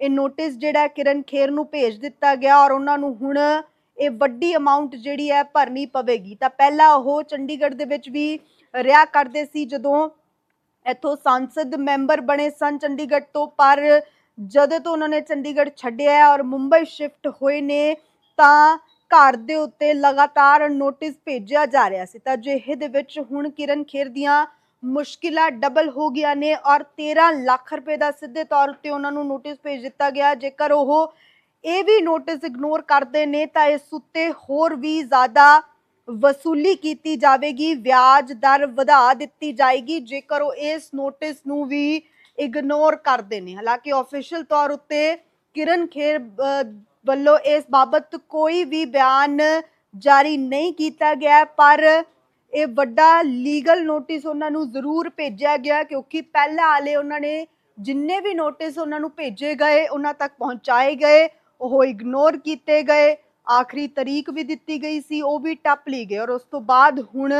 ਇਹ ਨੋਟਿਸ ਜਿਹੜਾ ਕਿਰਨ ਖੇਰ ਨੂੰ ਭੇਜ ਦਿੱਤਾ ਗਿਆ ਔਰ ਉਹਨਾਂ ਨੂੰ ਹੁਣ ਇਹ ਵੱਡੀ ਅਮਾਉਂਟ ਜਿਹੜੀ ਹੈ ਭਰਨੀ ਪਵੇਗੀ। ਤਾਂ ਪਹਿਲਾਂ ਉਹ ਚੰਡੀਗੜ੍ਹ ਦੇ ਵਿੱਚ ਵੀ ਰਿਹਾ ਕਰਦੇ ਸੀ ਜਦੋਂ ਇੱਥੋਂ ਸੰਸਦ ਮੈਂਬਰ ਬਣੇ ਸਨ ਚੰਡੀਗੜ੍ਹ ਤੋਂ, ਪਰ ਜਦੋਂ ਤੋਂ ਉਹਨਾਂ ਨੇ ਚੰਡੀਗੜ੍ਹ ਛੱਡਿਆ ਔਰ ਮੁੰਬਈ ਸ਼ਿਫਟ ਹੋਏ ਨੇ, ਤਾਂ ਘਰ ਦੇ ਉੱਤੇ ਲਗਾਤਾਰ ਨੋਟਿਸ ਭੇਜਿਆ ਜਾ ਰਿਹਾ ਸੀ। ਤਾਂ ਜਿਹੇ ਦੇ ਵਿੱਚ ਹੁਣ ਕਿਰਨ ਖੇਰ ਦੀਆਂ ਮੁਸ਼ਕਿਲਾਂ ਡਬਲ ਹੋ ਗਿਆ ਨੇ ਔਰ 13 ਲੱਖ ਰੁਪਏ ਦਾ ਸਿੱਧੇ ਤੌਰ ਉੱਤੇ ਉਹਨਾਂ ਨੂੰ ਨੋਟਿਸ ਭੇਜ ਦਿੱਤਾ ਗਿਆ। ਜੇਕਰ ਉਹ ਇਹ ਵੀ ਨੋਟਿਸ ਇਗਨੋਰ ਕਰਦੇ ਨੇ ਤਾਂ ਇਸ ਉੱਤੇ ਹੋਰ ਵੀ ਜ਼ਿਆਦਾ ਵਸੂਲੀ ਕੀਤੀ ਜਾਵੇਗੀ, ਵਿਆਜ ਦਰ ਵਧਾ ਦਿੱਤੀ ਜਾਏਗੀ, ਜੇਕਰ ਉਹ ਇਸ ਨੋਟਿਸ ਨੂੰ ਵੀ ਇਗਨੋਰ ਕਰਦੇ ਨੇ। ਹਾਲਾਂਕਿ ਆਫੀਸ਼ੀਅਲ ਤੌਰ ਉੱਤੇ ਕਿਰਨ ਖੇਰ ਵੱਲੋਂ ਇਸ ਬਾਬਤ ਕੋਈ ਵੀ ਬਿਆਨ ਜਾਰੀ ਨਹੀਂ ਕੀਤਾ ਗਿਆ, ਪਰ ਇਹ ਵੱਡਾ ਲੀਗਲ ਨੋਟਿਸ ਉਹਨਾਂ ਨੂੰ ਜ਼ਰੂਰ ਭੇਜਿਆ ਗਿਆ ਕਿਉਂਕਿ ਪਹਿਲਾਂ ਵਾਲੇ ਉਹਨਾਂ ਨੇ ਜਿੰਨੇ ਵੀ ਨੋਟਿਸ ਉਹਨਾਂ ਨੂੰ ਭੇਜੇ ਗਏ, ਉਹਨਾਂ ਤੱਕ ਪਹੁੰਚਾਏ ਗਏ, ਉਹ ਇਗਨੋਰ ਕੀਤੇ ਗਏ। ਆਖਰੀ ਤਰੀਕ ਵੀ ਦਿੱਤੀ ਗਈ ਸੀ, ਉਹ ਵੀ ਟੱਪ ਲਈ ਗਏ। ਔਰ ਉਸ ਤੋਂ ਬਾਅਦ ਹੁਣ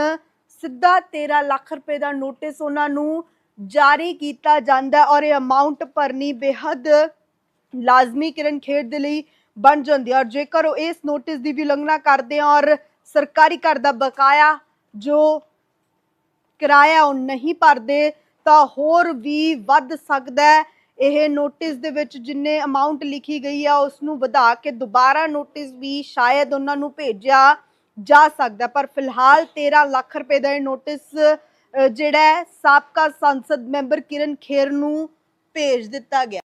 ਸਿੱਧਾ 13 ਲੱਖ ਰੁਪਏ ਦਾ ਨੋਟਿਸ ਉਹਨਾਂ ਨੂੰ ਜਾਰੀ ਕੀਤਾ ਜਾਂਦਾ ਔਰ ਇਹ ਅਮਾਉਂਟ ਭਰਨੀ ਬੇहद ਲਾਜ਼ਮੀ ਕਿਰਨ ਖੇਡ ਦੇ ਲਈ ਬਣ ਜਾਂਦੀ ਹੈ। ਔਰ ਜੇਕਰ ਉਹ ਇਸ ਨੋਟਿਸ ਦੀ ਵੀ ਉਲੰਘਣਾ ਕਰਦੇ ਆ ਔਰ ਸਰਕਾਰੀ ਘਰ ਦਾ ਬਕਾਇਆ ਜੋ ਕਿਰਾਇਆ ਉਹ ਨਹੀਂ ਭਰਦੇ, ਤਾਂ ਹੋਰ ਵੀ ਵੱਧ ਸਕਦਾ ਹੈ। ਇਹ ਨੋਟਿਸ ਦੇ ਵਿੱਚ ਜਿੰਨੇ ਅਮਾਉਂਟ ਲਿਖੀ ਗਈ ਆ ਉਸ ਨੂੰ ਵਧਾ ਕੇ ਦੁਬਾਰਾ ਨੋਟਿਸ ਵੀ ਸ਼ਾਇਦ ਉਹਨਾਂ ਨੂੰ ਭੇਜਿਆ ਜਾ ਸਕਦਾ ਪਰ ਫਿਲਹਾਲ 13 ਲੱਖ ਰੁਪਏ ਦਾ ਇਹ ਨੋਟਿਸ ਜਿਹੜਾ ਸਾਬਕਾ ਸੰਸਦ ਮੈਂਬਰ ਕਿਰਨ ਖੇਰ ਨੂੰ ਭੇਜ ਦਿੱਤਾ ਗਿਆ।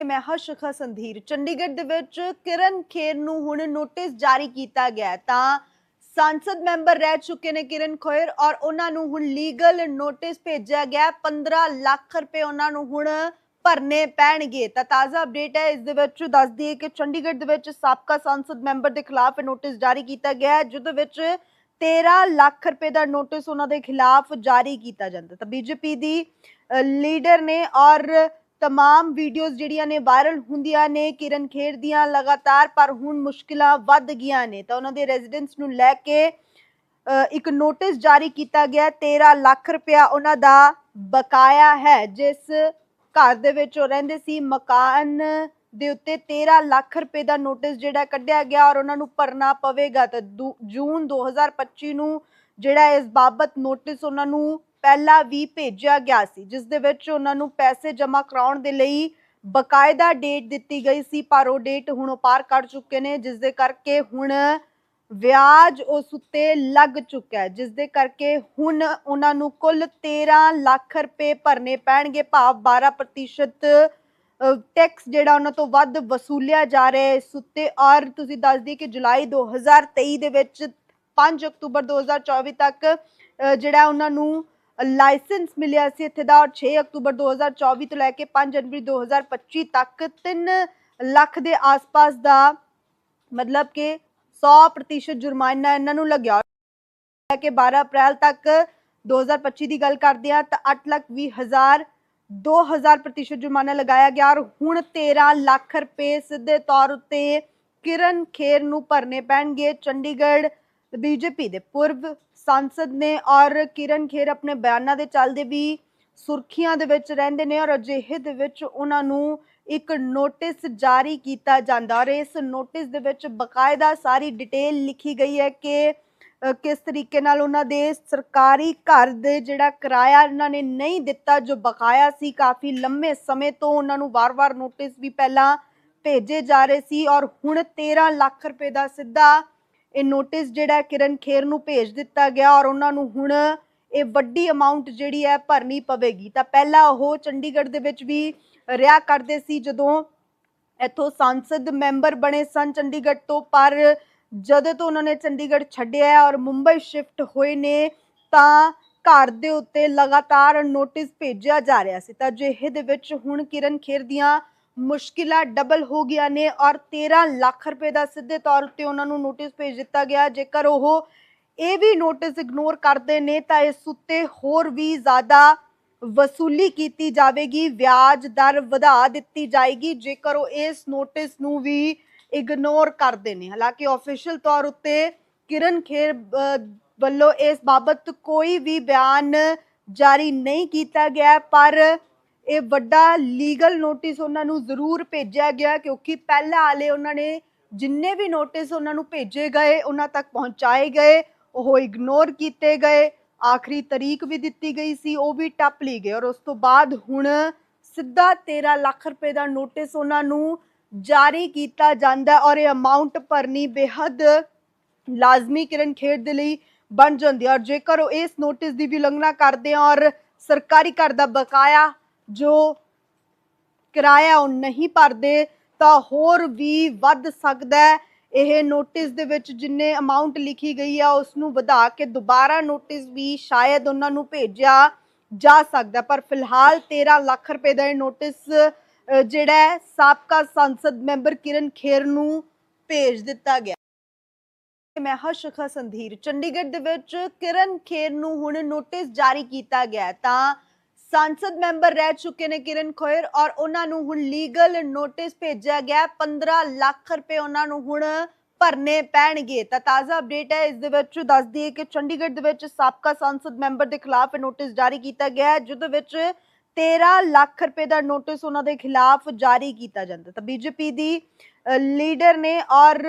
ਮੈਂ ਹਾਂ ਸ਼ਿਖਾ ਸੰਧੀਰ। ਚੰਡੀਗੜ੍ਹ ਦੇ ਵਿੱਚ ਕਿਰਨ ਖੇਰ ਨੂੰ ਹੁਣ ਨੋਟਿਸ ਜਾਰੀ ਕੀਤਾ ਗਿਆ ਤਾਂ ਸੰਸਦ ਮੈਂਬਰ ਰਹਿ ਚੁੱਕੇ ਨੇ ਕਿਰਨ ਖੋਇਰ ਔਰ ਉਹਨਾਂ ਨੂੰ ਹੁਣ ਲੀਗਲ ਨੋਟਿਸ ਭੇਜਿਆ ਗਿਆ ਹੈ। 15 ਲੱਖ ਰੁਪਏ ਉਹਨਾਂ ਨੂੰ ਹੁਣ ਭਰਨੇ ਪੈਣਗੇ ਤਾਂ ਤਾਜ਼ਾ ਅਪਡੇਟ ਹੈ ਇਸ ਦੇ ਵਿੱਚ ਦੱਸ ਦਈਏ ਕਿ ਚੰਡੀਗੜ੍ਹ ਦੇ ਵਿੱਚ ਸਾਬਕਾ ਸੰਸਦ ਮੈਂਬਰ ਦੇ ਖਿਲਾਫ ਨੋਟਿਸ ਜਾਰੀ ਕੀਤਾ ਗਿਆ ਹੈ ਜਿਹਦੇ ਵਿੱਚ 13 ਲੱਖ ਰੁਪਏ ਦਾ ਨੋਟਿਸ ਉਹਨਾਂ ਦੇ ਖਿਲਾਫ ਜਾਰੀ ਕੀਤਾ ਜਾਂਦਾ ਤਾਂ ਬੀਜੇਪੀ ਦੀ ਲੀਡਰ ਨੇ ਔਰ ਤਮਾਮ ਵੀਡੀਓਜ਼ ਜਿਹੜੀਆਂ ਨੇ ਵਾਇਰਲ ਹੁੰਦੀਆਂ ਨੇ ਕਿਰਨ ਖੇਰ ਦੀਆਂ ਲਗਾਤਾਰ ਪਰ ਹੁਣ ਮੁਸ਼ਕਿਲਾਂ ਵੱਧ ਗਈਆਂ ਨੇ ਤਾਂ ਉਹਨਾਂ ਦੇ ਰੈਜ਼ੀਡੈਂਸ ਨੂੰ ਲੈ ਕੇ ਇੱਕ ਨੋਟਿਸ ਜਾਰੀ ਕੀਤਾ ਗਿਆ ਹੈ। 13 ਲੱਖ ਰੁਪਇਆ ਉਹਨਾਂ ਦਾ ਬਕਾਇਆ ਹੈ ਜਿਸ ਘਰ ਦੇ ਵਿੱਚ ਉਹ ਰਹਿੰਦੇ ਸੀ ਮਕਾਨ ਦੇ ਉੱਤੇ 13 ਲੱਖ ਰੁਪਏ ਦਾ ਨੋਟਿਸ ਜਿਹੜਾ ਕੱਢਿਆ ਗਿਆ ਔਰ ਉਹਨਾਂ ਨੂੰ ਭਰਨਾ ਪਵੇਗਾ ਤਾਂ ਦੂ- ਜੂਨ 2025 ਨੂੰ ਜਿਹੜਾ ਇਸ ਬਾਬਤ ਨੋਟਿਸ ਉਹਨਾਂ ਨੂੰ ਪਹਿਲਾਂ ਵੀ ਭੇਜਿਆ ਗਿਆ ਸੀ, ਜਿਸ ਦੇ ਵਿੱਚ ਉਹਨਾਂ ਨੂੰ ਪੈਸੇ ਜਮ੍ਹਾਂ ਕਰਾਉਣ ਦੇ ਲਈ ਬਕਾਇਦਾ ਡੇਟ ਦਿੱਤੀ ਗਈ ਸੀ, ਪਰ ਉਹ ਡੇਟ ਹੁਣ ਉਹ ਪਾਰ ਕਰ ਚੁੱਕੇ ਨੇ, ਜਿਸ ਦੇ ਕਰਕੇ ਹੁਣ ਵਿਆਜ ਉਸ ਉੱਤੇ ਲੱਗ ਚੁੱਕਾ ਹੈ, ਜਿਸ ਦੇ ਕਰਕੇ ਹੁਣ ਉਹਨਾਂ ਨੂੰ ਕੁੱਲ 13 ਲੱਖ ਰੁਪਏ ਭਰਨੇ ਪੈਣਗੇ, ਭਾਵ 12% ਟੈਕਸ ਜਿਹੜਾ ਉਹਨਾਂ ਤੋਂ ਵੱਧ ਵਸੂਲਿਆ ਜਾ ਰਿਹਾ ਹੈ ਇਸ ਉੱਤੇ। ਔਰ ਤੁਸੀਂ ਦੱਸ ਦਈਏ ਕਿ ਜੁਲਾਈ 2023 ਦੇ ਵਿੱਚ 5 ਅਕਤੂਬਰ 2024 ਤੱਕ ਜਿਹੜਾ ਉਹਨਾਂ ਨੂੰ ਲਾਇਸੈਂਸ ਮਿਲਿਆ ਸੀ ਇੱਥੇ ਦਾ ਔਰ 6 ਅਕਤੂਬਰ 2024 ਤੋਂ ਲੈ ਕੇ 5 ਜਨਵਰੀ 2025 ਤੱਕ 3 ਲੱਖ ਦੇ ਆਸ-ਪਾਸ ਦਾ ਮਤਲਬ ਕਿ 100% ਜੁਰਮਾਨਾ ਇਹਨਾਂ ਨੂੰ ਲੱਗਿਆ। ਹੈ ਕਿ 12 ਅਪ੍ਰੈਲ ਤੱਕ 2025 ਦੀ ਗੱਲ ਕਰਦੇ ਆ ਤਾਂ 8 ਲੱਖ 20 ਹਜ਼ਾਰ 2000% ਜੁਰਮਾਨਾ ਲਗਾਇਆ ਗਿਆ ਔਰ ਹੁਣ 13 ਲੱਖ ਰੁਪਏ ਸਿੱਧੇ ਤੌਰ ਉੱਤੇ ਕਿਰਨ ਖੇਰ ਨੂੰ ਭਰਨੇ ਪੈਣਗੇ ਚੰਡੀਗੜ੍ਹ, ਬੀਜੇਪੀ ਦੇ ਪੂਰਵ ਸੰਸਦ ਨੇ ਔਰ ਕਿਰਨ ਖੇਰ ਆਪਣੇ ਬਿਆਨਾਂ ਦੇ ਚੱਲਦੇ ਵੀ ਸੁਰਖੀਆਂ ਦੇ ਵਿੱਚ ਰਹਿੰਦੇ ਨੇ ਔਰ ਅਜਿਹੇ ਦੇ ਵਿੱਚ ਉਹਨਾਂ ਨੂੰ ਇੱਕ ਨੋਟਿਸ ਜਾਰੀ ਕੀਤਾ ਜਾਂਦਾ ਔਰ ਇਸ ਨੋਟਿਸ ਦੇ ਵਿੱਚ ਬਕਾਇਦਾ ਸਾਰੀ ਡਿਟੇਲ ਲਿਖੀ ਗਈ ਹੈ ਕਿ ਕਿਸ ਤਰੀਕੇ ਨਾਲ ਉਹਨਾਂ ਦੇ ਸਰਕਾਰੀ ਘਰ ਦੇ ਜਿਹੜਾ ਕਿਰਾਇਆ ਇਹਨਾਂ ਨੇ ਨਹੀਂ ਦਿੱਤਾ ਜੋ ਬਕਾਇਆ ਸੀ ਕਾਫੀ ਲੰਮੇ ਸਮੇਂ ਤੋਂ ਉਹਨਾਂ ਨੂੰ ਵਾਰ-ਵਾਰ ਨੋਟਿਸ ਵੀ ਪਹਿਲਾਂ ਭੇਜੇ ਜਾ ਰਹੇ ਸੀ ਔਰ ਹੁਣ 13 ਲੱਖ ਰੁਪਏ ਦਾ ਸਿੱਧਾ ਇਹ ਨੋਟਿਸ ਜਿਹੜਾ ਕਿਰਨ ਖੇਰ ਨੂੰ ਭੇਜ ਦਿੱਤਾ ਗਿਆ ਔਰ ਉਹਨਾਂ ਨੂੰ ਹੁਣ ਇਹ ਵੱਡੀ ਅਮਾਉਂਟ ਜਿਹੜੀ ਹੈ ਭਰਨੀ ਪਵੇਗੀ। ਤਾਂ ਪਹਿਲਾਂ ਉਹ ਚੰਡੀਗੜ੍ਹ ਦੇ ਵਿੱਚ ਵੀ ਰਿਹਾ ਕਰਦੇ ਸੀ ਜਦੋਂ ਇੱਥੋਂ ਸੰਸਦ ਮੈਂਬਰ ਬਣੇ ਸਨ ਚੰਡੀਗੜ੍ਹ ਤੋਂ, ਪਰ ਜਦੋਂ ਤੋਂ ਉਹਨਾਂ ਨੇ ਚੰਡੀਗੜ੍ਹ ਛੱਡਿਆ ਔਰ ਮੁੰਬਈ ਸ਼ਿਫਟ ਹੋਏ ਨੇ, ਤਾਂ ਘਰ ਦੇ ਉੱਤੇ ਲਗਾਤਾਰ ਨੋਟਿਸ ਭੇਜਿਆ ਜਾ ਰਿਹਾ ਸੀ। ਤਾਂ ਅਜਿਹੇ ਦੇ ਵਿੱਚ ਹੁਣ ਕਿਰਨ ਖੇਰ ਦੀਆਂ ਮੁਸ਼ਕਿਲਾਂ ਡਬਲ ਹੋ ਗਈਆਂ ਨੇ ਔਰ 13 ਲੱਖ ਰੁਪਏ ਦਾ ਸਿੱਧੇ ਤੌਰ ਉੱਤੇ ਉਹਨਾਂ ਨੂੰ ਨੋਟਿਸ ਭੇਜ ਦਿੱਤਾ ਗਿਆ। ਜੇਕਰ ਉਹ ਇਹ ਵੀ ਨੋਟਿਸ ਇਗਨੋਰ ਕਰਦੇ ਨੇ, ਤਾਂ ਇਸ ਉੱਤੇ ਹੋਰ ਵੀ ਜ਼ਿਆਦਾ ਵਸੂਲੀ ਕੀਤੀ ਜਾਵੇਗੀ, ਵਿਆਜ ਦਰ ਵਧਾ ਦਿੱਤੀ ਜਾਏਗੀ, ਜੇਕਰ ਉਹ ਇਸ ਨੋਟਿਸ ਨੂੰ ਵੀ ਇਗਨੋਰ ਕਰਦੇ ਨੇ। ਹਾਲਾਂਕਿ ਆਫੀਸ਼ੀਅਲ ਤੌਰ ਉੱਤੇ ਕਿਰਨ ਖੇਰ ਵੱਲੋਂ ਇਸ ਬਾਬਤ ਕੋਈ ਵੀ ਬਿਆਨ ਜਾਰੀ ਨਹੀਂ ਕੀਤਾ ਗਿਆ, ਪਰ ਇਹ ਵੱਡਾ ਲੀਗਲ ਨੋਟਿਸ ਉਹਨਾਂ ਨੂੰ ਜ਼ਰੂਰ ਭੇਜਿਆ ਗਿਆ ਕਿਉਂਕਿ ਪਹਿਲਾਂ ਵਾਲੇ ਉਹਨਾਂ ਨੇ ਜਿੰਨੇ ਵੀ ਨੋਟਿਸ ਉਹਨਾਂ ਨੂੰ ਭੇਜੇ ਗਏ, ਉਹਨਾਂ ਤੱਕ ਪਹੁੰਚਾਏ ਗਏ, ਉਹ ਇਗਨੋਰ ਕੀਤੇ ਗਏ, ਆਖਰੀ ਤਰੀਕ ਵੀ ਦਿੱਤੀ ਗਈ ਸੀ, ਉਹ ਵੀ ਟੱਪ ਲਈ ਗਏ ਔਰ ਉਸ ਤੋਂ ਬਾਅਦ ਹੁਣ ਸਿੱਧਾ 13 ਲੱਖ ਰੁਪਏ ਦਾ ਨੋਟਿਸ ਉਹਨਾਂ ਨੂੰ ਜਾਰੀ ਕੀਤਾ ਜਾਂਦਾ ਔਰ ਇਹ ਅਮਾਉਂਟ ਭਰਨੀ ਬੇहद ਲਾਜ਼ਮੀ ਕਿਰਨ ਖੇਡ ਦੇ ਲਈ ਬਣ ਜਾਂਦੀ ਹੈ ਔਰ ਜੇਕਰ ਉਹ ਇਸ ਨੋਟਿਸ ਦੀ ਵੀ ਉਲੰਘਣਾ ਕਰਦੇ ਆ ਔਰ ਸਰਕਾਰੀ ਘਰ ਦਾ ਬਕਾਇਆ ਜੋ ਕਿਰਾਇਆ ਉਹ ਨਹੀਂ ਭਰਦੇ, ਤਾਂ ਹੋਰ ਵੀ ਵੱਧ ਸਕਦਾ ਹੈ। ਇਹ ਨੋਟਿਸ ਦੇ ਵਿੱਚ ਜਿੰਨੇ ਅਮਾਉਂਟ ਲਿਖੀ ਗਈ ਆ ਉਸ ਨੂੰ ਵਧਾ ਕੇ ਦੁਬਾਰਾ ਨੋਟਿਸ ਵੀ ਸ਼ਾਇਦ ਉਹਨਾਂ ਨੂੰ ਭੇਜਿਆ ਜਾ ਸਕਦਾ ਪਰ ਫਿਲਹਾਲ 13 ਲੱਖ ਰੁਪਏ ਦਾ ਇਹ ਨੋਟਿਸ ਜਿਹੜਾ ਸਾਬਕਾ ਸੰਸਦ ਮੈਂਬਰ ਕਿਰਨ ਖੇਰ ਨੂੰ ਭੇਜ ਦਿੱਤਾ ਗਿਆ। ਮੈਂ ਹਾਂ ਸ਼ਿਖਾ ਸੰਧੀਰ। ਚੰਡੀਗੜ੍ਹ ਦੇ ਵਿੱਚ ਕਿਰਨ ਖੇਰ ਨੂੰ ਹੁਣ ਨੋਟਿਸ ਜਾਰੀ ਕੀਤਾ ਗਿਆ ਤਾਂ ਸੰਸਦ ਮੈਂਬਰ ਰਹਿ ਚੁੱਕੇ ਨੇ ਕਿਰਨ ਖੋਇਰ ਔਰ ਉਹਨਾਂ ਨੂੰ ਹੁਣ ਲੀਗਲ ਨੋਟਿਸ ਭੇਜਿਆ ਗਿਆ 15 ਲੱਖ ਰੁਪਏ ਉਹਨਾਂ ਨੂੰ ਹੁਣ ਭਰਨੇ ਪੈਣਗੇ ਤਾਂ ਤਾਜ਼ਾ ਅਪਡੇਟ ਹੈ ਇਸ ਦੇ ਵਿੱਚ ਦੱਸ ਦਈਏ ਕਿ ਚੰਡੀਗੜ੍ਹ ਦੇ ਵਿੱਚ ਸਾਬਕਾ ਸੰਸਦ ਮੈਂਬਰ ਦੇ ਖਿਲਾਫ ਨੋਟਿਸ ਜਾਰੀ ਕੀਤਾ ਗਿਆ ਹੈ ਜਿਹਦੇ ਵਿੱਚ 13 ਲੱਖ ਰੁਪਏ ਦਾ ਨੋਟਿਸ ਉਹਨਾਂ ਦੇ ਖਿਲਾਫ ਜਾਰੀ ਕੀਤਾ ਜਾਂਦਾ ਤਾਂ ਬੀਜੇਪੀ ਦੀ ਲੀਡਰ ਨੇ ਔਰ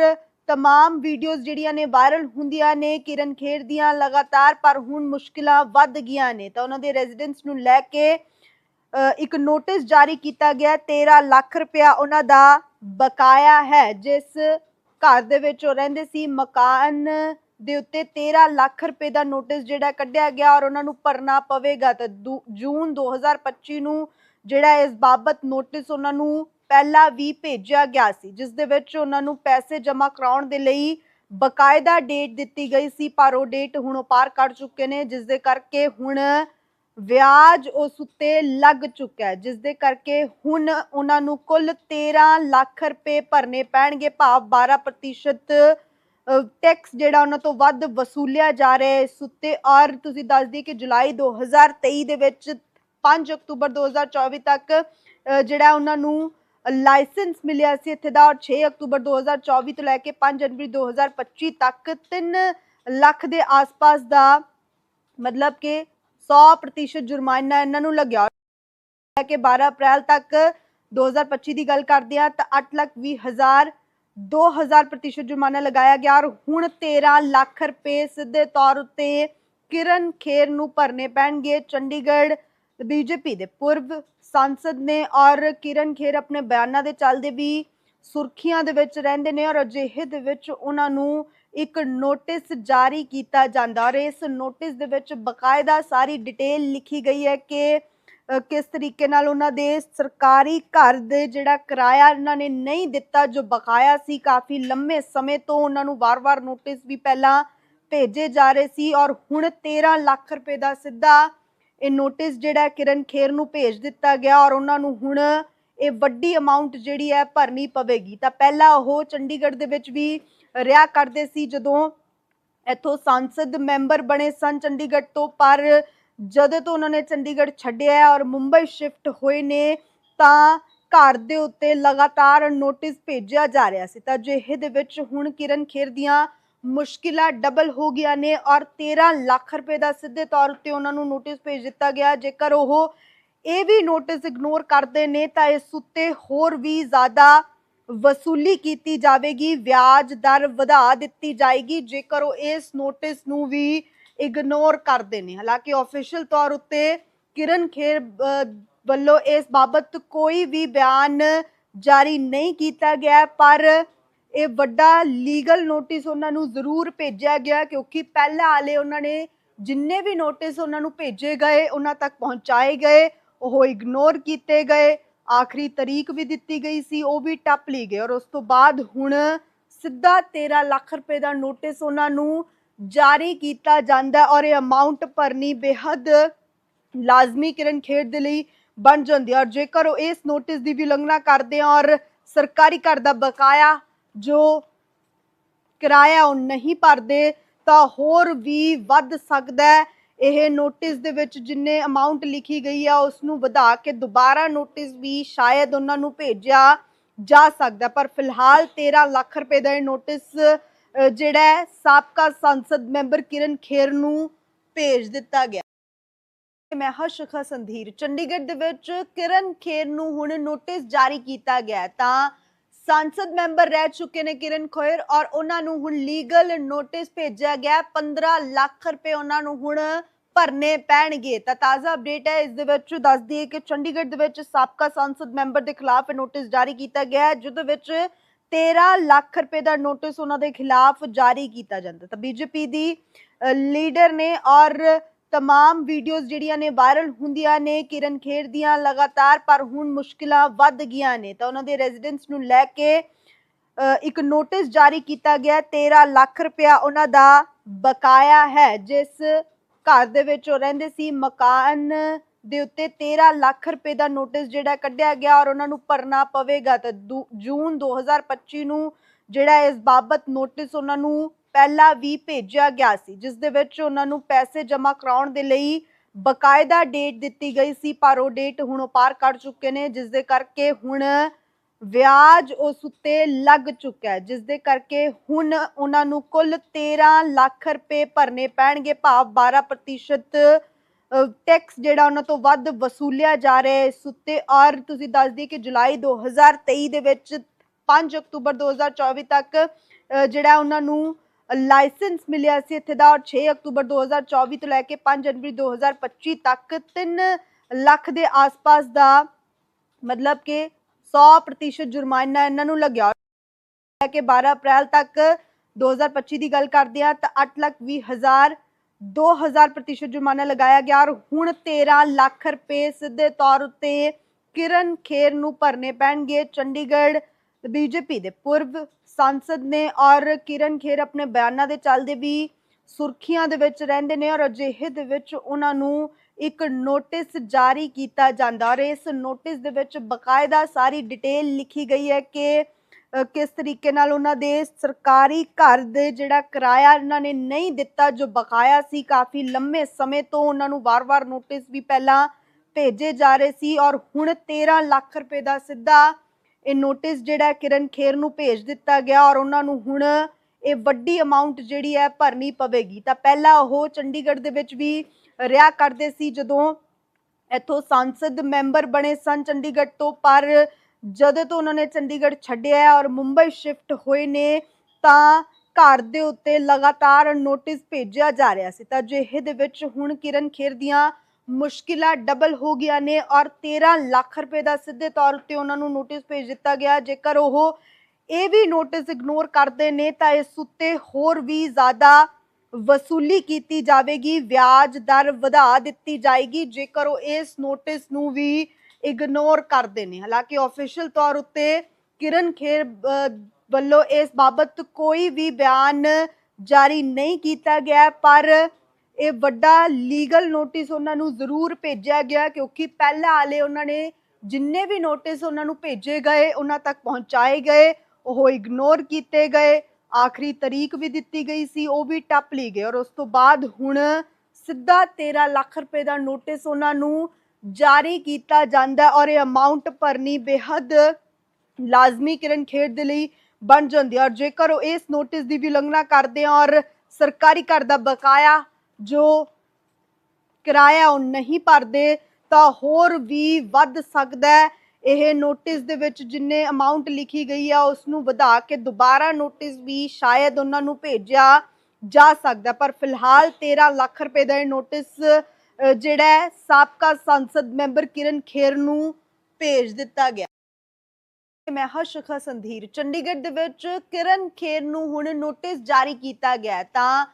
ਤਮਾਮ ਵੀਡੀਓਜ਼ ਜਿਹੜੀਆਂ ਨੇ ਵਾਇਰਲ ਹੁੰਦੀਆਂ ਨੇ ਕਿਰਨ ਖੇਰ ਦੀਆਂ ਲਗਾਤਾਰ ਪਰ ਹੁਣ ਮੁਸ਼ਕਿਲਾਂ ਵੱਧ ਗਈਆਂ ਨੇ ਤਾਂ ਉਹਨਾਂ ਦੇ ਰੈਜ਼ੀਡੈਂਸ ਨੂੰ ਲੈ ਕੇ ਇੱਕ ਨੋਟਿਸ ਜਾਰੀ ਕੀਤਾ ਗਿਆ 13 ਲੱਖ ਰੁਪਇਆ ਉਹਨਾਂ ਦਾ ਬਕਾਇਆ ਹੈ ਜਿਸ ਘਰ ਦੇ ਵਿੱਚ ਉਹ ਰਹਿੰਦੇ ਸੀ ਮਕਾਨ ਦੇ ਉੱਤੇ 13 ਲੱਖ ਰੁਪਏ ਦਾ ਨੋਟਿਸ ਜਿਹੜਾ ਕੱਢਿਆ ਗਿਆ ਔਰ ਉਹਨਾਂ ਨੂੰ ਭਰਨਾ ਪਵੇਗਾ ਤਾਂ ਦੂ- ਜੂਨ 2025 ਨੂੰ ਜਿਹੜਾ ਇਸ ਬਾਬਤ ਨੋਟਿਸ ਉਹਨਾਂ ਨੂੰ ਪਹਿਲਾਂ ਵੀ ਭੇਜਿਆ ਗਿਆ ਸੀ, ਜਿਸ ਦੇ ਵਿੱਚ ਉਹਨਾਂ ਨੂੰ ਪੈਸੇ ਜਮ੍ਹਾਂ ਕਰਾਉਣ ਦੇ ਲਈ ਬਕਾਇਦਾ ਡੇਟ ਦਿੱਤੀ ਗਈ ਸੀ, ਪਰ ਉਹ ਡੇਟ ਹੁਣ ਉਹ ਪਾਰ ਕਰ ਚੁੱਕੇ ਨੇ, ਜਿਸ ਦੇ ਕਰਕੇ ਹੁਣ ਵਿਆਜ ਉਸ ਉੱਤੇ ਲੱਗ ਚੁੱਕਾ ਹੈ, ਜਿਸ ਦੇ ਕਰਕੇ ਹੁਣ ਉਹਨਾਂ ਨੂੰ ਕੁੱਲ 13 ਲੱਖ ਰੁਪਏ ਭਰਨੇ ਪੈਣਗੇ, ਭਾਵ 12% ਟੈਕਸ ਜਿਹੜਾ ਉਹਨਾਂ ਤੋਂ ਵੱਧ ਵਸੂਲਿਆ ਜਾ ਰਿਹਾ ਹੈ, ਇਸ ਉੱਤੇ ਔਰ ਤੁਸੀਂ ਦੱਸ ਦਈਏ ਕਿ ਜੁਲਾਈ 2023 ਦੇ ਵਿੱਚ 5 ਅਕਤੂਬਰ 2024 ਤੱਕ ਜਿਹੜਾ ਉਹਨਾਂ ਨੂੰ ਲਾਇਸੈਂਸ ਮਿਲਿਆ ਸੀ ਇੱਥੇ ਦਾ ਔਰ 6 ਅਕਤੂਬਰ 2024 ਤੋਂ ਲੈ ਕੇ 5 ਜਨਵਰੀ 2025 ਤੱਕ 3 ਲੱਖ ਦੇ ਆਸ-ਪਾਸ ਦਾ ਮਤਲਬ ਕਿ 100% ਜੁਰਮਾਨਾ ਇਹਨਾਂ ਨੂੰ ਲੱਗਿਆ। ਹੈ ਕਿ 12 ਅਪ੍ਰੈਲ ਤੱਕ 2025 ਦੀ ਗੱਲ ਕਰਦੇ ਆ ਤਾਂ 8 ਲੱਖ 20 ਹਜ਼ਾਰ 2000 ਪ੍ਰਤੀਸ਼ਤ ਜੁਰਮਾਨਾ ਲਗਾਇਆ ਗਿਆ ਔਰ ਹੁਣ 13 ਲੱਖ ਰੁਪਏ ਸਿੱਧੇ ਤੌਰ ਉੱਤੇ ਕਿਰਨ ਖੇਰ ਨੂੰ ਭਰਨੇ ਪੈਣਗੇ ਚੰਡੀਗੜ੍ਹ ਬੀਜੇਪੀ ਦੇ ਪੂਰਵ ਸੰਸਦ ਨੇ ਔਰ ਕਿਰਨ ਖੇਰ ਆਪਣੇ ਬਿਆਨਾਂ ਦੇ ਚੱਲਦੇ ਵੀ ਸੁਰਖੀਆਂ ਦੇ ਵਿੱਚ ਰਹਿੰਦੇ ਨੇ ਔਰ ਅਜਿਹੇ ਦੇ ਵਿੱਚ ਉਹਨਾਂ ਨੂੰ ਇੱਕ ਨੋਟਿਸ ਜਾਰੀ ਕੀਤਾ ਜਾਂਦਾ ਔਰ ਇਸ ਨੋਟਿਸ ਦੇ ਵਿੱਚ ਬਕਾਇਦਾ ਸਾਰੀ ਡਿਟੇਲ ਲਿਖੀ ਗਈ ਹੈ ਕਿ ਕਿਸ ਤਰੀਕੇ ਨਾਲ ਉਹਨਾਂ ਦੇ ਸਰਕਾਰੀ ਘਰ ਦੇ ਜਿਹੜਾ ਕਿਰਾਇਆ ਇਹਨਾਂ ਨੇ ਨਹੀਂ ਦਿੱਤਾ ਜੋ ਬਕਾਇਆ ਸੀ ਕਾਫੀ ਲੰਮੇ ਸਮੇਂ ਤੋਂ ਉਹਨਾਂ ਨੂੰ ਵਾਰ-ਵਾਰ ਨੋਟਿਸ ਵੀ ਪਹਿਲਾਂ ਭੇਜੇ ਜਾ ਰਹੇ ਸੀ ਔਰ ਹੁਣ 13 ਲੱਖ ਰੁਪਏ ਦਾ ਸਿੱਧਾ ਇਹ ਨੋਟਿਸ ਜਿਹੜਾ ਕਿਰਨ ਖੇਰ ਨੂੰ ਭੇਜ ਦਿੱਤਾ ਗਿਆ ਔਰ ਉਹਨਾਂ ਨੂੰ ਹੁਣ ਇਹ ਵੱਡੀ ਅਮਾਉਂਟ ਜਿਹੜੀ ਹੈ ਭਰਨੀ ਪਵੇਗੀ। ਤਾਂ ਪਹਿਲਾਂ ਉਹ ਚੰਡੀਗੜ੍ਹ ਦੇ ਵਿੱਚ ਵੀ ਰਿਹਾ ਕਰਦੇ ਸੀ ਜਦੋਂ ਇੱਥੋਂ ਸੰਸਦ ਮੈਂਬਰ ਬਣੇ ਸਨ ਚੰਡੀਗੜ੍ਹ ਤੋਂ, ਪਰ ਜਦੋਂ ਤੋਂ ਉਹਨਾਂ ਨੇ ਚੰਡੀਗੜ੍ਹ ਛੱਡਿਆ ਔਰ ਮੁੰਬਈ ਸ਼ਿਫਟ ਹੋਏ ਨੇ, ਤਾਂ ਘਰ ਦੇ ਉੱਤੇ ਲਗਾਤਾਰ ਨੋਟਿਸ ਭੇਜਿਆ ਜਾ ਰਿਹਾ ਸੀ। ਤਾਂ ਅਜਿਹੇ ਦੇ ਵਿੱਚ ਹੁਣ ਕਿਰਨ ਖੇਰ ਦੀਆਂ ਮੁਸ਼ਕਿਲਾਂ ਡਬਲ ਹੋ ਗਈਆਂ ਨੇ ਔਰ 13 ਲੱਖ ਰੁਪਏ ਦਾ ਸਿੱਧੇ ਤੌਰ ਉੱਤੇ ਉਹਨਾਂ ਨੂੰ ਨੋਟਿਸ ਭੇਜ ਦਿੱਤਾ ਗਿਆ। ਜੇਕਰ ਉਹ ਇਹ ਵੀ ਨੋਟਿਸ ਇਗਨੋਰ ਕਰਦੇ ਨੇ ਤਾਂ ਇਸ ਉੱਤੇ ਹੋਰ ਵੀ ਜ਼ਿਆਦਾ ਵਸੂਲੀ ਕੀਤੀ ਜਾਵੇਗੀ, ਵਿਆਜ ਦਰ ਵਧਾ ਦਿੱਤੀ ਜਾਏਗੀ, ਜੇਕਰ ਉਹ ਇਸ ਨੋਟਿਸ ਨੂੰ ਵੀ ਇਗਨੋਰ ਕਰਦੇ ਨੇ। ਹਾਲਾਂਕਿ ਆਫੀਸ਼ੀਅਲ ਤੌਰ ਉੱਤੇ ਕਿਰਨ ਖੇਰ ਵੱਲੋਂ ਇਸ ਬਾਬਤ ਕੋਈ ਵੀ ਬਿਆਨ ਜਾਰੀ ਨਹੀਂ ਕੀਤਾ ਗਿਆ, ਪਰ ਇਹ ਵੱਡਾ ਲੀਗਲ ਨੋਟਿਸ ਉਹਨਾਂ ਨੂੰ ਜ਼ਰੂਰ ਭੇਜਿਆ ਗਿਆ ਕਿਉਂਕਿ ਪਹਿਲਾਂ ਵਾਲੇ ਉਹਨਾਂ ਨੇ ਜਿੰਨੇ ਵੀ ਨੋਟਿਸ ਉਹਨਾਂ ਨੂੰ ਭੇਜੇ ਗਏ, ਉਹਨਾਂ ਤੱਕ ਪਹੁੰਚਾਏ ਗਏ, ਉਹ ਇਗਨੋਰ ਕੀਤੇ ਗਏ। ਆਖਰੀ ਤਰੀਕ ਵੀ ਦਿੱਤੀ ਗਈ ਸੀ, ਉਹ ਵੀ ਟੱਪ ਲਈ ਗਏ। ਔਰ ਉਸ ਤੋਂ ਬਾਅਦ ਹੁਣ ਸਿੱਧਾ 13 ਲੱਖ ਰੁਪਏ ਦਾ ਨੋਟਿਸ ਉਹਨਾਂ ਨੂੰ ਜਾਰੀ ਕੀਤਾ ਜਾਂਦਾ ਔਰ ਇਹ ਅਮਾਉਂਟ ਭਰਨੀ ਬੇहद ਲਾਜ਼ਮੀ ਕਿਰਨ ਖੇਡ ਦੇ ਲਈ ਬਣ ਜਾਂਦੀ ਹੈ। ਔਰ ਜੇਕਰ ਉਹ ਇਸ ਨੋਟਿਸ ਦੀ ਵੀ ਉਲੰਘਣਾ ਕਰਦੇ ਆ ਔਰ ਸਰਕਾਰੀ ਘਰ ਦਾ ਬਕਾਇਆ ਜੋ ਕਿਰਾਇਆ ਉਹ ਨਹੀਂ ਭਰਦੇ, ਤਾਂ ਹੋਰ ਵੀ ਵੱਧ ਸਕਦਾ ਹੈ। ਇਹ ਨੋਟਿਸ ਦੇ ਵਿੱਚ ਜਿੰਨੇ ਅਮਾਉਂਟ ਲਿਖੀ ਗਈ ਆ ਉਸ ਨੂੰ ਵਧਾ ਕੇ ਦੁਬਾਰਾ ਨੋਟਿਸ ਵੀ ਸ਼ਾਇਦ ਉਹਨਾਂ ਨੂੰ ਭੇਜਿਆ ਜਾ ਸਕਦਾ ਪਰ ਫਿਲਹਾਲ 13 ਲੱਖ ਰੁਪਏ ਦਾ ਇਹ ਨੋਟਿਸ ਜਿਹੜਾ ਸਾਬਕਾ ਸੰਸਦ ਮੈਂਬਰ ਕਿਰਨ ਖੇਰ ਨੂੰ ਭੇਜ ਦਿੱਤਾ ਗਿਆ। ਮੈਂ ਹਾਂ ਸ਼ਿਖਾ ਸੰਧੀਰ। ਚੰਡੀਗੜ੍ਹ ਦੇ ਵਿੱਚ ਕਿਰਨ ਖੇਰ ਨੂੰ ਹੁਣ ਨੋਟਿਸ ਜਾਰੀ ਕੀਤਾ ਗਿਆ ਤਾਂ ਸੰਸਦ ਮੈਂਬਰ ਰਹਿ ਚੁੱਕੇ ਨੇ ਕਿਰਨ ਖੋਇਰ ਔਰ ਉਹਨਾਂ ਨੂੰ ਹੁਣ ਲੀਗਲ ਨੋਟਿਸ ਭੇਜਿਆ ਗਿਆ ਹੈ। 15 ਲੱਖ ਰੁਪਏ ਉਹਨਾਂ ਨੂੰ ਹੁਣ ਭਰਨੇ ਪੈਣਗੇ ਤਾਂ ਤਾਜ਼ਾ ਅਪਡੇਟ ਹੈ ਇਸ ਦੇ ਵਿੱਚ ਦੱਸ ਦਈਏ ਕਿ ਚੰਡੀਗੜ੍ਹ ਦੇ ਵਿੱਚ ਸਾਬਕਾ ਸੰਸਦ ਮੈਂਬਰ ਦੇ ਖਿਲਾਫ ਨੋਟਿਸ ਜਾਰੀ ਕੀਤਾ ਗਿਆ ਹੈ ਜਿਹਦੇ ਵਿੱਚ 13 ਲੱਖ ਰੁਪਏ ਦਾ ਨੋਟਿਸ ਉਹਨਾਂ ਦੇ ਖਿਲਾਫ ਜਾਰੀ ਕੀਤਾ ਜਾਂਦਾ ਤਾਂ ਬੀਜੇਪੀ ਦੀ ਲੀਡਰ ਨੇ ਔਰ ਤਮਾਮ ਵੀਡੀਓਜ਼ ਜਿਹੜੀਆਂ ਨੇ ਵਾਇਰਲ ਹੁੰਦੀਆਂ ਨੇ ਕਿਰਨ ਖੇਰ ਦੀਆਂ ਲਗਾਤਾਰ ਪਰ ਹੁਣ ਮੁਸ਼ਕਿਲਾਂ ਵੱਧ ਗਈਆਂ ਨੇ ਤਾਂ ਉਹਨਾਂ ਦੇ ਰੈਜ਼ੀਡੈਂਸ ਨੂੰ ਲੈ ਕੇ ਇੱਕ ਨੋਟਿਸ ਜਾਰੀ ਕੀਤਾ ਗਿਆ ਹੈ। 13 ਲੱਖ ਰੁਪਇਆ ਉਹਨਾਂ ਦਾ ਬਕਾਇਆ ਹੈ ਜਿਸ ਘਰ ਦੇ ਵਿੱਚ ਉਹ ਰਹਿੰਦੇ ਸੀ ਮਕਾਨ ਦੇ ਉੱਤੇ 13 ਲੱਖ ਰੁਪਏ ਦਾ ਨੋਟਿਸ ਜਿਹੜਾ ਕੱਢਿਆ ਗਿਆ ਔਰ ਉਹਨਾਂ ਨੂੰ ਭਰਨਾ ਪਵੇਗਾ ਤਾਂ ਦੂ- ਜੂਨ 2025 ਨੂੰ ਜਿਹੜਾ ਇਸ ਬਾਬਤ ਨੋਟਿਸ ਉਹਨਾਂ ਨੂੰ ਪਹਿਲਾਂ ਵੀ ਭੇਜਿਆ ਗਿਆ ਸੀ, ਜਿਸ ਦੇ ਵਿੱਚ ਉਹਨਾਂ ਨੂੰ ਪੈਸੇ ਜਮ੍ਹਾਂ ਕਰਾਉਣ ਦੇ ਲਈ ਬਕਾਇਦਾ ਡੇਟ ਦਿੱਤੀ ਗਈ ਸੀ, ਪਰ ਉਹ ਡੇਟ ਹੁਣ ਉਹ ਪਾਰ ਕਰ ਚੁੱਕੇ ਨੇ, ਜਿਸ ਦੇ ਕਰਕੇ ਹੁਣ ਵਿਆਜ ਉਸ ਉੱਤੇ ਲੱਗ ਚੁੱਕਾ ਹੈ, ਜਿਸ ਦੇ ਕਰਕੇ ਹੁਣ ਉਹਨਾਂ ਨੂੰ ਕੁੱਲ 13 ਲੱਖ ਰੁਪਏ ਭਰਨੇ ਪੈਣਗੇ, ਭਾਵ 12% ਟੈਕਸ ਜਿਹੜਾ ਉਹਨਾਂ ਤੋਂ ਵੱਧ ਵਸੂਲਿਆ ਜਾ ਰਿਹਾ ਹੈ ਇਸ ਉੱਤੇ, ਔਰ ਤੁਸੀਂ ਦੱਸ ਦਈਏ ਕਿ ਜੁਲਾਈ 2023 ਦੇ ਵਿੱਚ 5 ਅਕਤੂਬਰ 2024 ਤੱਕ ਜਿਹੜਾ ਉਹਨਾਂ ਨੂੰ ਲਾਇਸੈਂਸ ਮਿਲਿਆ ਸੀ ਇੱਥੇ ਦਾ ਔਰ 6 ਅਕਤੂਬਰ 2024 ਤੋਂ ਲੈ ਕੇ 5 ਜਨਵਰੀ 2025 ਤੱਕ 3 ਲੱਖ ਦੇ ਆਸ-ਪਾਸ ਦਾ ਮਤਲਬ ਕਿ 100% ਜੁਰਮਾਨਾ ਇਹਨਾਂ ਨੂੰ ਲੱਗਿਆ। ਹੈ ਕਿ 12 ਅਪ੍ਰੈਲ ਤੱਕ 2025 ਦੀ ਗੱਲ ਕਰਦੇ ਆ ਤਾਂ 8 ਲੱਖ 20 ਹਜ਼ਾਰ 2000% ਜੁਰਮਾਨਾ ਲਗਾਇਆ ਗਿਆ ਔਰ ਹੁਣ 13 ਲੱਖ ਰੁਪਏ ਸਿੱਧੇ ਤੌਰ ਉੱਤੇ ਕਿਰਨ ਖੇਰ ਨੂੰ ਭਰਨੇ ਪੈਣਗੇ ਚੰਡੀਗੜ੍ਹ ਬੀਜੇਪੀ ਦੇ ਪੂਰਵ ਸੰਸਦ ਨੇ ਔਰ ਕਿਰਨ ਖੇਰ ਆਪਣੇ ਬਿਆਨਾਂ ਦੇ ਚੱਲਦੇ ਵੀ ਸੁਰਖੀਆਂ ਦੇ ਵਿੱਚ ਰਹਿੰਦੇ ਨੇ ਔਰ ਅਜਿਹੇ ਦੇ ਵਿੱਚ ਉਹਨਾਂ ਨੂੰ ਇੱਕ ਨੋਟਿਸ ਜਾਰੀ ਕੀਤਾ ਜਾਂਦਾ ਔਰ ਇਸ ਨੋਟਿਸ ਦੇ ਵਿੱਚ ਬਕਾਇਦਾ ਸਾਰੀ ਡਿਟੇਲ ਲਿਖੀ ਗਈ ਹੈ ਕਿ ਕਿਸ ਤਰੀਕੇ ਨਾਲ ਉਹਨਾਂ ਦੇ ਸਰਕਾਰੀ ਘਰ ਦੇ ਜਿਹੜਾ ਕਿਰਾਇਆ ਉਹਨਾਂ ਨੇ ਨਹੀਂ ਦਿੱਤਾ ਜੋ ਬਕਾਇਆ ਸੀ ਕਾਫੀ ਲੰਮੇ ਸਮੇਂ ਤੋਂ ਉਹਨਾਂ ਨੂੰ ਵਾਰ-ਵਾਰ ਨੋਟਿਸ ਵੀ ਪਹਿਲਾਂ ਭੇਜੇ ਜਾ ਰਹੇ ਸੀ ਔਰ ਹੁਣ 13 ਲੱਖ ਰੁਪਏ ਦਾ ਸਿੱਧਾ ਇਹ ਨੋਟਿਸ ਜਿਹੜਾ ਕਿਰਨ ਖੇਰ ਨੂੰ ਭੇਜ ਦਿੱਤਾ ਗਿਆ ਔਰ ਉਹਨਾਂ ਨੂੰ ਹੁਣ ਇਹ ਵੱਡੀ ਅਮਾਉਂਟ ਜਿਹੜੀ ਹੈ ਭਰਨੀ ਪਵੇਗੀ। ਤਾਂ ਪਹਿਲਾਂ ਉਹ ਚੰਡੀਗੜ੍ਹ ਦੇ ਵਿੱਚ ਵੀ ਰਿਹਾ ਕਰਦੇ ਸੀ ਜਦੋਂ ਇੱਥੋਂ ਸੰਸਦ ਮੈਂਬਰ ਬਣੇ ਸਨ ਚੰਡੀਗੜ੍ਹ ਤੋਂ, ਪਰ ਜਦੋਂ ਤੋਂ ਉਹਨਾਂ ਨੇ ਚੰਡੀਗੜ੍ਹ ਛੱਡਿਆ ਔਰ ਮੁੰਬਈ ਸ਼ਿਫਟ ਹੋਏ ਨੇ, ਤਾਂ ਘਰ ਦੇ ਉੱਤੇ ਲਗਾਤਾਰ ਨੋਟਿਸ ਭੇਜਿਆ ਜਾ ਰਿਹਾ ਸੀ। ਤਾਂ ਜਿਹੇ ਦੇ ਵਿੱਚ ਹੁਣ ਕਿਰਨ ਖੇਰ ਦੀਆਂ ਮੁਸ਼ਕਿਲਾਂ ਡਬਲ ਹੋ ਗਈਆਂ ਨੇ ਔਰ 13 ਲੱਖ ਰੁਪਏ ਦਾ ਸਿੱਧੇ ਤੌਰ ਉੱਤੇ ਉਹਨਾਂ ਨੂੰ ਨੋਟਿਸ ਭੇਜ ਦਿੱਤਾ ਗਿਆ। ਜੇਕਰ ਉਹ ਇਹ ਵੀ ਨੋਟਿਸ ਇਗਨੋਰ ਕਰਦੇ ਨੇ, ਤਾਂ ਇਸ ਉੱਤੇ ਹੋਰ ਵੀ ਜ਼ਿਆਦਾ ਵਸੂਲੀ ਕੀਤੀ ਜਾਵੇਗੀ, ਵਿਆਜ ਦਰ ਵਧਾ ਦਿੱਤੀ ਜਾਏਗੀ, ਜੇਕਰ ਉਹ ਇਸ ਨੋਟਿਸ ਨੂੰ ਵੀ ਇਗਨੋਰ ਕਰਦੇ ਨੇ। ਹਾਲਾਂਕਿ ਆਫੀਸ਼ੀਅਲ ਤੌਰ ਉੱਤੇ ਕਿਰਨ ਖੇਰ ਵੱਲੋਂ ਇਸ ਬਾਬਤ ਕੋਈ ਵੀ ਬਿਆਨ ਜਾਰੀ ਨਹੀਂ ਕੀਤਾ ਗਿਆ, ਪਰ ਇਹ ਵੱਡਾ ਲੀਗਲ ਨੋਟਿਸ ਉਹਨਾਂ ਨੂੰ ਜ਼ਰੂਰ ਭੇਜਿਆ ਗਿਆ ਕਿਉਂਕਿ ਪਹਿਲਾਂ ਵਾਲੇ ਉਹਨਾਂ ਨੇ ਜਿੰਨੇ ਵੀ ਨੋਟਿਸ ਉਹਨਾਂ ਨੂੰ ਭੇਜੇ ਗਏ, ਉਹਨਾਂ ਤੱਕ ਪਹੁੰਚਾਏ ਗਏ, ਉਹ ਇਗਨੋਰ ਕੀਤੇ ਗਏ, ਆਖਰੀ ਤਰੀਕ ਵੀ ਦਿੱਤੀ ਗਈ ਸੀ, ਉਹ ਵੀ ਟੱਪ ਲਈ ਗਏ ਔਰ ਉਸ ਤੋਂ ਬਾਅਦ ਹੁਣ ਸਿੱਧਾ 13 ਲੱਖ ਰੁਪਏ ਦਾ ਨੋਟਿਸ ਉਹਨਾਂ ਨੂੰ ਜਾਰੀ ਕੀਤਾ ਜਾਂਦਾ ਔਰ ਇਹ ਅਮਾਉਂਟ ਭਰਨੀ ਬੇहद ਲਾਜ਼ਮੀ ਕਿਰਨ ਖੇਡ ਦੇ ਲਈ ਬਣ ਜਾਂਦੀ ਹੈ ਔਰ ਜੇਕਰ ਉਹ ਇਸ ਨੋਟਿਸ ਦੀ ਵੀ ਉਲੰਘਣਾ ਕਰਦੇ ਆ ਔਰ ਸਰਕਾਰੀ ਘਰ ਦਾ ਬਕਾਇਆ ਜੋ ਕਿਰਾਇਆ ਉਹ ਨਹੀਂ ਭਰਦੇ, ਤਾਂ ਹੋਰ ਵੀ ਵੱਧ ਸਕਦਾ ਹੈ। ਇਹ ਨੋਟਿਸ ਦੇ ਵਿੱਚ ਜਿੰਨੇ ਅਮਾਉਂਟ ਲਿਖੀ ਗਈ ਆ ਉਸ ਨੂੰ ਵਧਾ ਕੇ ਦੁਬਾਰਾ ਨੋਟਿਸ ਵੀ ਸ਼ਾਇਦ ਉਹਨਾਂ ਨੂੰ ਭੇਜਿਆ ਜਾ ਸਕਦਾ ਪਰ ਫਿਲਹਾਲ 13 ਲੱਖ ਰੁਪਏ ਦਾ ਇਹ ਨੋਟਿਸ ਜਿਹੜਾ ਸਾਬਕਾ ਸੰਸਦ ਮੈਂਬਰ ਕਿਰਨ ਖੇਰ ਨੂੰ ਭੇਜ ਦਿੱਤਾ ਗਿਆ। ਮੈਂ ਹਾਂ ਸ਼ਿਖਾ ਸੰਧੀਰ। ਚੰਡੀਗੜ੍ਹ ਦੇ ਵਿੱਚ ਕਿਰਨ ਖੇਰ ਨੂੰ ਹੁਣ ਨੋਟਿਸ ਜਾਰੀ ਕੀਤਾ ਗਿਆ ਤਾਂ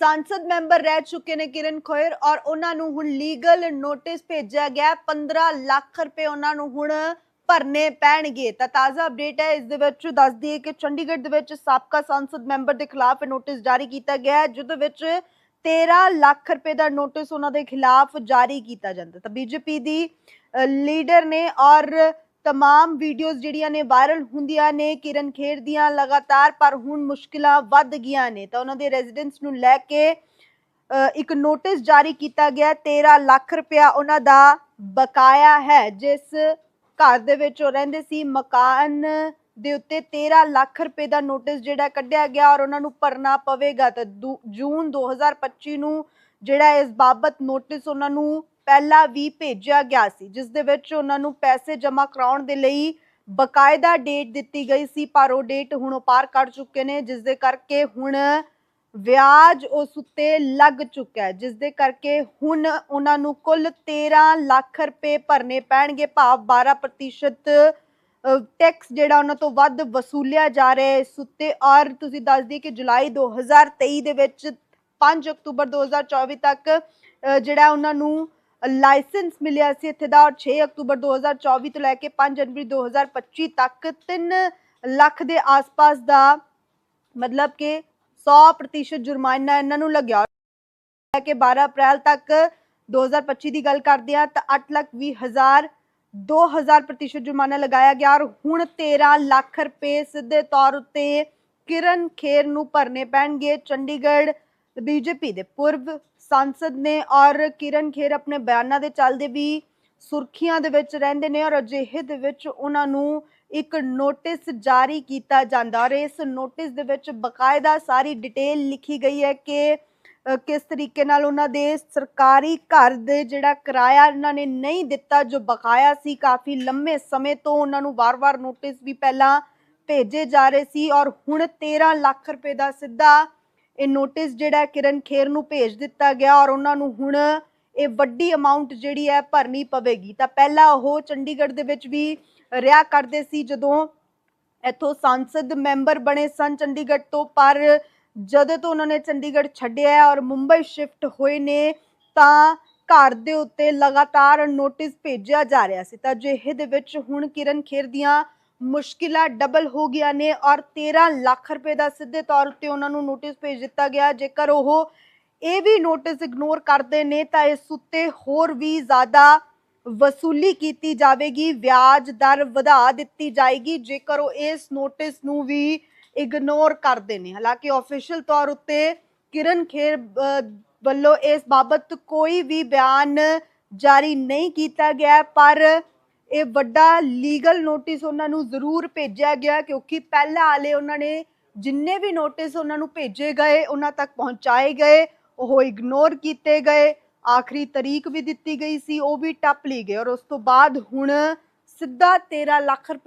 ਸੰਸਦ ਮੈਂਬਰ ਰਹਿ ਚੁੱਕੇ ਨੇ ਕਿਰਨ ਖੋਇਰ ਔਰ ਉਹਨਾਂ ਨੂੰ ਹੁਣ ਲੀਗਲ ਨੋਟਿਸ ਭੇਜਿਆ ਗਿਆ 15 ਲੱਖ ਰੁਪਏ ਉਹਨਾਂ ਨੂੰ ਹੁਣ ਭਰਨੇ ਪੈਣਗੇ ਤਾਂ ਤਾਜ਼ਾ ਅਪਡੇਟ ਹੈ ਇਸ ਦੇ ਵਿੱਚ ਦੱਸ ਦਈਏ ਕਿ ਚੰਡੀਗੜ੍ਹ ਦੇ ਵਿੱਚ ਸਾਬਕਾ ਸੰਸਦ ਮੈਂਬਰ ਦੇ ਖਿਲਾਫ ਨੋਟਿਸ ਜਾਰੀ ਕੀਤਾ ਗਿਆ ਹੈ ਜਿਹਦੇ ਵਿੱਚ 13 ਲੱਖ ਰੁਪਏ ਦਾ ਨੋਟਿਸ ਉਹਨਾਂ ਦੇ ਖਿਲਾਫ ਜਾਰੀ ਕੀਤਾ ਜਾਂਦਾ ਤਾਂ ਬੀਜੇਪੀ ਦੀ ਲੀਡਰ ਨੇ ਔਰ ਤਮਾਮ ਵੀਡੀਓਜ਼ ਜਿਹੜੀਆਂ ਨੇ ਵਾਇਰਲ ਹੁੰਦੀਆਂ ਨੇ ਕਿਰਨ ਖੇਰ ਦੀਆਂ ਲਗਾਤਾਰ ਪਰ ਹੁਣ ਮੁਸ਼ਕਿਲਾਂ ਵੱਧ ਗਈਆਂ ਨੇ ਤਾਂ ਉਹਨਾਂ ਦੇ ਰੈਜ਼ੀਡੈਂਸ ਨੂੰ ਲੈ ਕੇ ਇੱਕ ਨੋਟਿਸ ਜਾਰੀ ਕੀਤਾ ਗਿਆ 13 ਲੱਖ ਰੁਪਇਆ ਉਹਨਾਂ ਦਾ ਬਕਾਇਆ ਹੈ ਜਿਸ ਘਰ ਦੇ ਵਿੱਚ ਉਹ ਰਹਿੰਦੇ ਸੀ ਮਕਾਨ ਦੇ ਉੱਤੇ 13 ਲੱਖ ਰੁਪਏ ਦਾ ਨੋਟਿਸ ਜਿਹੜਾ ਕੱਢਿਆ ਗਿਆ ਔਰ ਉਹਨਾਂ ਨੂੰ ਭਰਨਾ ਪਵੇਗਾ ਤਾਂ ਦੂ- ਜੂਨ 2025 ਨੂੰ ਜਿਹੜਾ ਇਸ ਬਾਬਤ ਨੋਟਿਸ ਉਹਨਾਂ ਨੂੰ ਪਹਿਲਾਂ ਵੀ ਭੇਜਿਆ ਗਿਆ ਸੀ, ਜਿਸ ਦੇ ਵਿੱਚ ਉਹਨਾਂ ਨੂੰ ਪੈਸੇ ਜਮ੍ਹਾਂ ਕਰਾਉਣ ਦੇ ਲਈ ਬਕਾਇਦਾ ਡੇਟ ਦਿੱਤੀ ਗਈ ਸੀ, ਪਰ ਉਹ ਡੇਟ ਹੁਣ ਉਹ ਪਾਰ ਕਰ ਚੁੱਕੇ ਨੇ, ਜਿਸ ਦੇ ਕਰਕੇ ਹੁਣ ਵਿਆਜ ਉਸ ਉੱਤੇ ਲੱਗ ਚੁੱਕਾ ਹੈ, ਜਿਸ ਦੇ ਕਰਕੇ ਹੁਣ ਉਹਨਾਂ ਨੂੰ ਕੁੱਲ 13 ਲੱਖ ਰੁਪਏ ਭਰਨੇ ਪੈਣਗੇ, ਭਾਵ 12% ਟੈਕਸ ਜਿਹੜਾ ਉਹਨਾਂ ਤੋਂ ਵੱਧ ਵਸੂਲਿਆ ਜਾ ਰਿਹਾ ਹੈ, ਇਸ ਉੱਤੇ ਔਰ ਤੁਸੀਂ ਦੱਸ ਦਈਏ ਕਿ ਜੁਲਾਈ 2023 ਦੇ ਵਿੱਚ 5 ਅਕਤੂਬਰ 2024 ਤੱਕ ਜਿਹੜਾ ਉਹਨਾਂ ਨੂੰ ਲਾਇਸੈਂਸ ਮਿਲਿਆ ਸੀ ਇੱਥੇ ਦਾ ਔਰ 6 ਅਕਤੂਬਰ 2024 ਤੋਂ ਲੈ ਕੇ 5 ਜਨਵਰੀ 2025 ਤੱਕ 3 ਲੱਖ ਦੇ ਆਸ-ਪਾਸ ਦਾ ਮਤਲਬ ਕਿ 100% ਜੁਰਮਾਨਾ ਇਹਨਾਂ ਨੂੰ ਲੱਗਿਆ। ਹੈ ਕਿ 12 ਅਪ੍ਰੈਲ ਤੱਕ 2025 ਦੀ ਗੱਲ ਕਰਦੇ ਆ ਤਾਂ 8 ਲੱਖ 20 ਹਜ਼ਾਰ 2000 ਪ੍ਰਤੀਸ਼ਤ ਜੁਰਮਾਨਾ ਲਗਾਇਆ ਗਿਆ ਔਰ ਹੁਣ 13 ਲੱਖ ਰੁਪਏ ਸਿੱਧੇ ਤੌਰ ਉੱਤੇ ਕਿਰਨ ਖੇਰ ਨੂੰ ਭਰਨੇ ਪੈਣਗੇ ਚੰਡੀਗੜ੍ਹ ਬੀਜੇਪੀ ਦੇ ਪੂਰਵ ਸੰਸਦ ਨੇ ਔਰ ਕਿਰਨ ਖੇਰ ਆਪਣੇ ਬਿਆਨਾਂ ਦੇ ਚੱਲਦੇ ਵੀ ਸੁਰਖੀਆਂ ਦੇ ਵਿੱਚ ਰਹਿੰਦੇ ਨੇ ਔਰ ਅਜਿਹੇ ਦੇ ਵਿੱਚ ਉਹਨਾਂ ਨੂੰ ਇੱਕ ਨੋਟਿਸ ਜਾਰੀ ਕੀਤਾ ਜਾਂਦਾ ਔਰ ਇਸ ਨੋਟਿਸ ਦੇ ਵਿੱਚ ਬਕਾਇਦਾ ਸਾਰੀ ਡਿਟੇਲ ਲਿਖੀ ਗਈ ਹੈ ਕਿ ਕਿਸ ਤਰੀਕੇ ਨਾਲ ਉਹਨਾਂ ਦੇ ਸਰਕਾਰੀ ਘਰ ਦੇ ਜਿਹੜਾ ਕਿਰਾਇਆ ਇਹਨਾਂ ਨੇ ਨਹੀਂ ਦਿੱਤਾ ਜੋ ਬਕਾਇਆ ਸੀ ਕਾਫੀ ਲੰਮੇ ਸਮੇਂ ਤੋਂ ਉਹਨਾਂ ਨੂੰ ਵਾਰ-ਵਾਰ ਨੋਟਿਸ ਵੀ ਪਹਿਲਾਂ ਭੇਜੇ ਜਾ ਰਹੇ ਸੀ ਔਰ ਹੁਣ 13 ਲੱਖ ਰੁਪਏ ਦਾ ਸਿੱਧਾ ਇਹ ਨੋਟਿਸ ਜਿਹੜਾ ਕਿਰਨ ਖੇਰ ਨੂੰ ਭੇਜ ਦਿੱਤਾ ਗਿਆ ਔਰ ਉਹਨਾਂ ਨੂੰ ਹੁਣ ਇਹ ਵੱਡੀ ਅਮਾਉਂਟ ਜਿਹੜੀ ਹੈ ਭਰਨੀ ਪਵੇਗੀ। ਤਾਂ ਪਹਿਲਾਂ ਉਹ ਚੰਡੀਗੜ੍ਹ ਦੇ ਵਿੱਚ ਵੀ ਰਿਹਾ ਕਰਦੇ ਸੀ ਜਦੋਂ ਇੱਥੋਂ ਸੰਸਦ ਮੈਂਬਰ ਬਣੇ ਸਨ ਚੰਡੀਗੜ੍ਹ ਤੋਂ, ਪਰ ਜਦੋਂ ਤੋਂ ਉਹਨਾਂ ਨੇ ਚੰਡੀਗੜ੍ਹ ਛੱਡਿਆ ਔਰ ਮੁੰਬਈ ਸ਼ਿਫਟ ਹੋਏ ਨੇ, ਤਾਂ ਘਰ ਦੇ ਉੱਤੇ ਲਗਾਤਾਰ ਨੋਟਿਸ ਭੇਜਿਆ ਜਾ ਰਿਹਾ ਸੀ। ਤਾਂ ਜਿਹੇ ਦੇ ਵਿੱਚ ਹੁਣ ਕਿਰਨ ਖੇਰ ਦੀਆਂ ਮੁਸ਼ਕਿਲਾਂ ਡਬਲ ਹੋ ਗਿਆ ਨੇ ਔਰ 13 ਲੱਖ ਰੁਪਏ ਦਾ ਸਿੱਧੇ ਤੌਰ ਉੱਤੇ ਉਹਨਾਂ ਨੂੰ ਨੋਟਿਸ ਭੇਜ ਦਿੱਤਾ ਗਿਆ। ਜੇਕਰ ਉਹ ਇਹ ਵੀ ਨੋਟਿਸ ਇਗਨੋਰ ਕਰਦੇ ਨੇ ਤਾਂ ਇਸ ਉੱਤੇ ਹੋਰ ਵੀ ਜ਼ਿਆਦਾ ਵਸੂਲੀ ਕੀਤੀ ਜਾਵੇਗੀ, ਵਿਆਜ ਦਰ ਵਧਾ ਦਿੱਤੀ ਜਾਏਗੀ, ਜੇਕਰ ਉਹ ਇਸ ਨੋਟਿਸ ਨੂੰ ਵੀ ਇਗਨੋਰ ਕਰਦੇ ਨੇ। ਹਾਲਾਂਕਿ ਆਫੀਸ਼ੀਅਲ ਤੌਰ ਉੱਤੇ ਕਿਰਨ ਖੇਰ ਵੱਲੋਂ ਇਸ ਬਾਬਤ ਕੋਈ ਵੀ ਬਿਆਨ ਜਾਰੀ ਨਹੀਂ ਕੀਤਾ ਗਿਆ, ਪਰ ਇਹ ਵੱਡਾ ਲੀਗਲ ਨੋਟਿਸ ਉਹਨਾਂ ਨੂੰ ਜ਼ਰੂਰ ਭੇਜਿਆ ਗਿਆ ਕਿਉਂਕਿ ਪਹਿਲਾਂ ਵਾਲੇ ਉਹਨਾਂ ਨੇ ਜਿੰਨੇ ਵੀ ਨੋਟਿਸ ਉਹਨਾਂ ਨੂੰ ਭੇਜੇ ਗਏ, ਉਹਨਾਂ ਤੱਕ ਪਹੁੰਚਾਏ ਗਏ, ਉਹ ਇਗਨੋਰ ਕੀਤੇ ਗਏ, ਆਖਰੀ ਤਰੀਕ ਵੀ ਦਿੱਤੀ ਗਈ ਸੀ, ਉਹ ਵੀ ਟੱਪ ਲਈ ਗਏ ਔਰ ਉਸ ਤੋਂ ਬਾਅਦ ਹੁਣ ਸਿੱਧਾ 13 ਲੱਖ ਰੁਪਏ